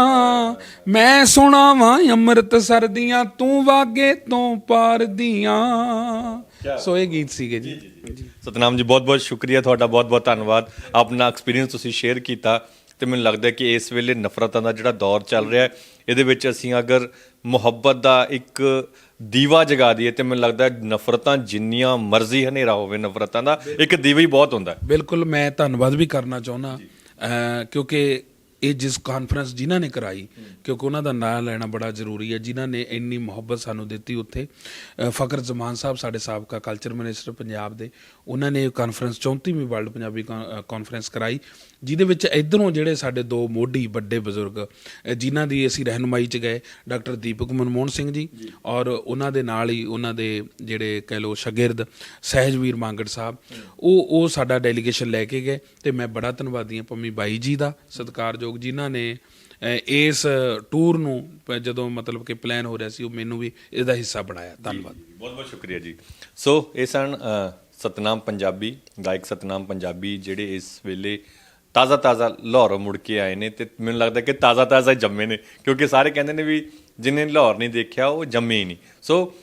A: ਮੈਂ ਸੁਣਾਵਾਂ ਅੰਮ੍ਰਿਤਸਰ ਦੀਆਂ ਤੂੰ ਵਾਗੇ ਤੋਂ ਪਾਰ ਦੀਆਂ। ਸੋ ਇਹ ਗੀਤ ਸੀਗੇ ਜੀ।
B: ਸਤਨਾਮ ਜੀ ਬਹੁਤ-ਬਹੁਤ ਸ਼ੁਕਰੀਆ ਤੁਹਾਡਾ ਬਹੁਤ-ਬਹੁਤ ਧੰਨਵਾਦ। ਆਪਣਾ ਐਕਸਪੀਰੀਅੰਸ ਤੁਸੀਂ ਸ਼ੇਅਰ ਕੀਤਾ ਤੇ ਮੈਨੂੰ ਲੱਗਦਾ ਕਿ ਇਸ ਵੇਲੇ ਨਫ਼ਰਤਾਂ ਦਾ ਜਿਹੜਾ ਦੌਰ ਚੱਲ ਰਿਹਾ ਹੈ ਇਹਦੇ ਵਿੱਚ ਅਸੀਂ ਅਗਰ ਮੁਹੱਬਤ ਦਾ ਇੱਕ ਦੀਵਾ ਜਗਾ ਦਈਏ ਤੇ ਮੈਨੂੰ ਲੱਗਦਾ ਨਫ਼ਰਤਾਂ ਜਿੰਨੀਆਂ ਮਰਜ਼ੀ ਹਨੇਰਾ ਹੋਵੇ ਨਫ਼ਰਤਾਂ ਦਾ ਇੱਕ ਦੀਵਾ ਹੀ ਬਹੁਤ ਹੁੰਦਾ।
A: ਬਿਲਕੁਲ ਮੈਂ ਧੰਨਵਾਦ ਵੀ ਕਰਨਾ ਚਾਹੁੰਦਾ ਕਿਉਂਕਿ ਇਹ ਜਿਸ ਕਾਨਫਰੰਸ ਜਿਨ੍ਹਾਂ ਨੇ ਕਰਾਈ ਕਿਉਂਕਿ ਉਹਨਾਂ ਦਾ ਨਾਂ ਲੈਣਾ ਬੜਾ ਜ਼ਰੂਰੀ ਹੈ ਜਿਨ੍ਹਾਂ ਨੇ ਇੰਨੀ ਮੁਹੱਬਤ ਸਾਨੂੰ ਦਿੱਤੀ ਉੱਥੇ। ਅ, ਫਖਰ ਜ਼ਮਾਨ ਸਾਹਿਬ ਸਾਡੇ ਸਾਬਕਾ ਕਲਚਰ ਮਿਨਿਸਟਰ ਪੰਜਾਬ ਦੇ ਉਹਨਾਂ ਨੇ ਇਹ ਕਾਨਫਰੰਸ 34ਵੀਂ ਵਰਲਡ ਪੰਜਾਬੀ ਕਾਨਫਰੰਸ ਕਰਾਈ ਜਿਹਦੇ ਵਿੱਚ ਇਧਰੋਂ ਜਿਹੜੇ ਸਾਡੇ ਦੋ ਮੋਢੀ ਵੱਡੇ ਬਜ਼ੁਰਗ ਜਿਨ੍ਹਾਂ ਦੀ ਅਸੀਂ ਰਹਿਨਮਾਈ ਚ ਗਏ ਡਾਕਟਰ ਦੀਪਕ ਮਨਮੋਹਨ ਸਿੰਘ ਜੀ ਔਰ ਉਹਨਾਂ ਦੇ ਨਾਲ ਹੀ ਉਹਨਾਂ ਦੇ ਜਿਹੜੇ ਕਹਿ ਲੋ ਸ਼ਾਗਿਰਦ ਸਹਿਜਵੀਰ ਮੰਗੜ ਸਾਹਿਬ ਉਹ ਉਹ ਸਾਡਾ ਡੈਲੀਗੇਸ਼ਨ ਲੈ ਕੇ ਗਏ ਤੇ ਮੈਂ ਬੜਾ ਧੰਨਵਾਦੀ ਹਾਂ ਪੰਮੀ ਬਾਈ ਜੀ ਦਾ ਸਤਿਕਾਰਯੋਗ ਜਿਨ੍ਹਾਂ ਨੇ ਇਸ ਟੂਰ ਨੂੰ ਜਦੋਂ ਮਤਲਬ ਕਿ ਪਲਾਨ ਹੋ ਰਿਹਾ ਸੀ ਉਹ ਮੈਨੂੰ ਵੀ ਇਹਦਾ ਹਿੱਸਾ ਬਣਾਇਆ। ਧੰਨਵਾਦ।
B: ਬਹੁਤ ਬਹੁਤ ਸ਼ੁਕਰੀਆ ਜੀ। ਸੋ ਇਹ ਸਨ ਸਤਨਾਮ ਪੰਜਾਬੀ ਗਾਇਕ ਸਤਨਾਮ ਪੰਜਾਬੀ ਜਿਹੜੇ ਇਸ ਵੇਲੇ ਤਾਜ਼ਾ ਤਾਜ਼ਾ ਲਾਹੌਰੋਂ ਮੁੜ ਕੇ ਆਏ ਨੇ ਤੇ ਮੈਨੂੰ ਲੱਗਦਾ ਕਿ ਤਾਜ਼ਾ ਤਾਜ਼ਾ ਜੰਮੇ ਨੇ ਕਿਉਂਕਿ ਸਾਰੇ ਕਹਿੰਦੇ ਨੇ ਵੀ ਜਿਨੇ ਲਾਹੌਰ ਨਹੀਂ ਦੇਖਿਆ ਉਹ ਜੰਮੇ ਹੀ ਨਹੀਂ। ਸੋ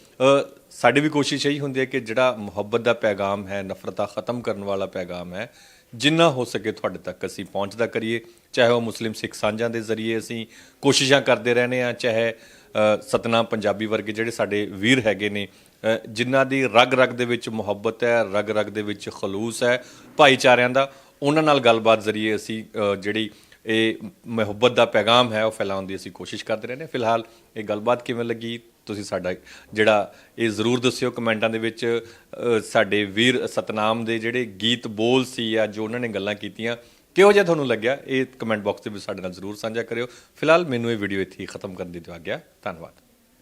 B: ਸਾਡੀ ਵੀ ਕੋਸ਼ਿਸ਼ ਇਹੀ ਹੁੰਦੀ ਹੈ ਕਿ ਜਿਹੜਾ ਮੁਹੱਬਤ ਦਾ ਪੈਗਾਮ ਹੈ, ਨਫ਼ਰਤਾਂ ਖਤਮ ਕਰਨ ਵਾਲਾ ਪੈਗਾਮ ਹੈ, ਜਿੰਨਾ ਹੋ ਸਕੇ ਤੁਹਾਡੇ ਤੱਕ ਅਸੀਂ ਪਹੁੰਚਦਾ ਕਰੀਏ। ਚਾਹੇ ਉਹ ਮੁਸਲਿਮ ਸਿੱਖ ਸਾਂਝਾਂ ਦੇ ਜ਼ਰੀਏ ਅਸੀਂ ਕੋਸ਼ਿਸ਼ਾਂ ਕਰਦੇ ਰਹਨੇ ਆ ਚਾਹੇ ਸਤਨਾ ਪੰਜਾਬੀ ਵਰਗੇ ਜਿਹੜੇ ਸਾਡੇ ਵੀਰ ਹੈਗੇ ਨੇ ਜਿਨ੍ਹਾਂ ਦੀ ਰਗ ਰਗ ਦੇ ਵਿੱਚ ਮੁਹੱਬਤ ਹੈ ਰਗ ਰਗ ਦੇ ਵਿੱਚ ਖਲੂਸ ਹੈ, ਭਾਈਚਾਰਿਆਂ ਦਾ, ਉਹਨਾਂ ਨਾਲ ਗੱਲਬਾਤ ਜ਼ਰੀਏ ਅਸੀਂ ਜਿਹੜੀ ਇਹ ਮੁਹੱਬਤ ਦਾ ਪੈਗਾਮ ਹੈ, ਉਹ ਫੈਲਾਉਣ ਦੀ ਅਸੀਂ ਕੋਸ਼ਿਸ਼ ਕਰਦੇ ਰਹਿੰਦੇ ਨੇ ਫਿਲਹਾਲ ਇਹ ਗੱਲਬਾਤ ਕਿਵੇਂ ਲੱਗੀ? ਤੁਸੀਂ ਸਾਡਾ ਜਿਹੜਾ ਇਹ ਜ਼ਰੂਰ ਦੱਸਿਓ ਕਮੈਂਟਾਂ ਦੇ ਵਿੱਚ ਸਾਡੇ ਵੀਰ ਸਤਨਾਮ ਦੇ ਜਿਹੜੇ ਗੀਤ ਬੋਲ ਸੀ ਆ ਜੋ ਉਹਨਾਂ ਨੇ ਗੱਲਾਂ ਕੀਤੀਆਂ, ਕਿਹੋ ਜਿਹਾ ਤੁਹਾਨੂੰ ਲੱਗਿਆ? ਇਹ ਕਮੈਂਟ ਬਾਕਸ ਦੇ ਵਿੱਚ ਸਾਡੇ ਨਾਲ ਜ਼ਰੂਰ ਸਾਂਝਾ ਕਰਿਓ। ਫਿਲਹਾਲ ਮੈਨੂੰ ਇਹ ਵੀਡੀਓ ਇੱਥੇ ਹੀ ਖਤਮ ਕਰਨ ਦੀ ਦਿਓ ਆਗਿਆ। ਧੰਨਵਾਦ।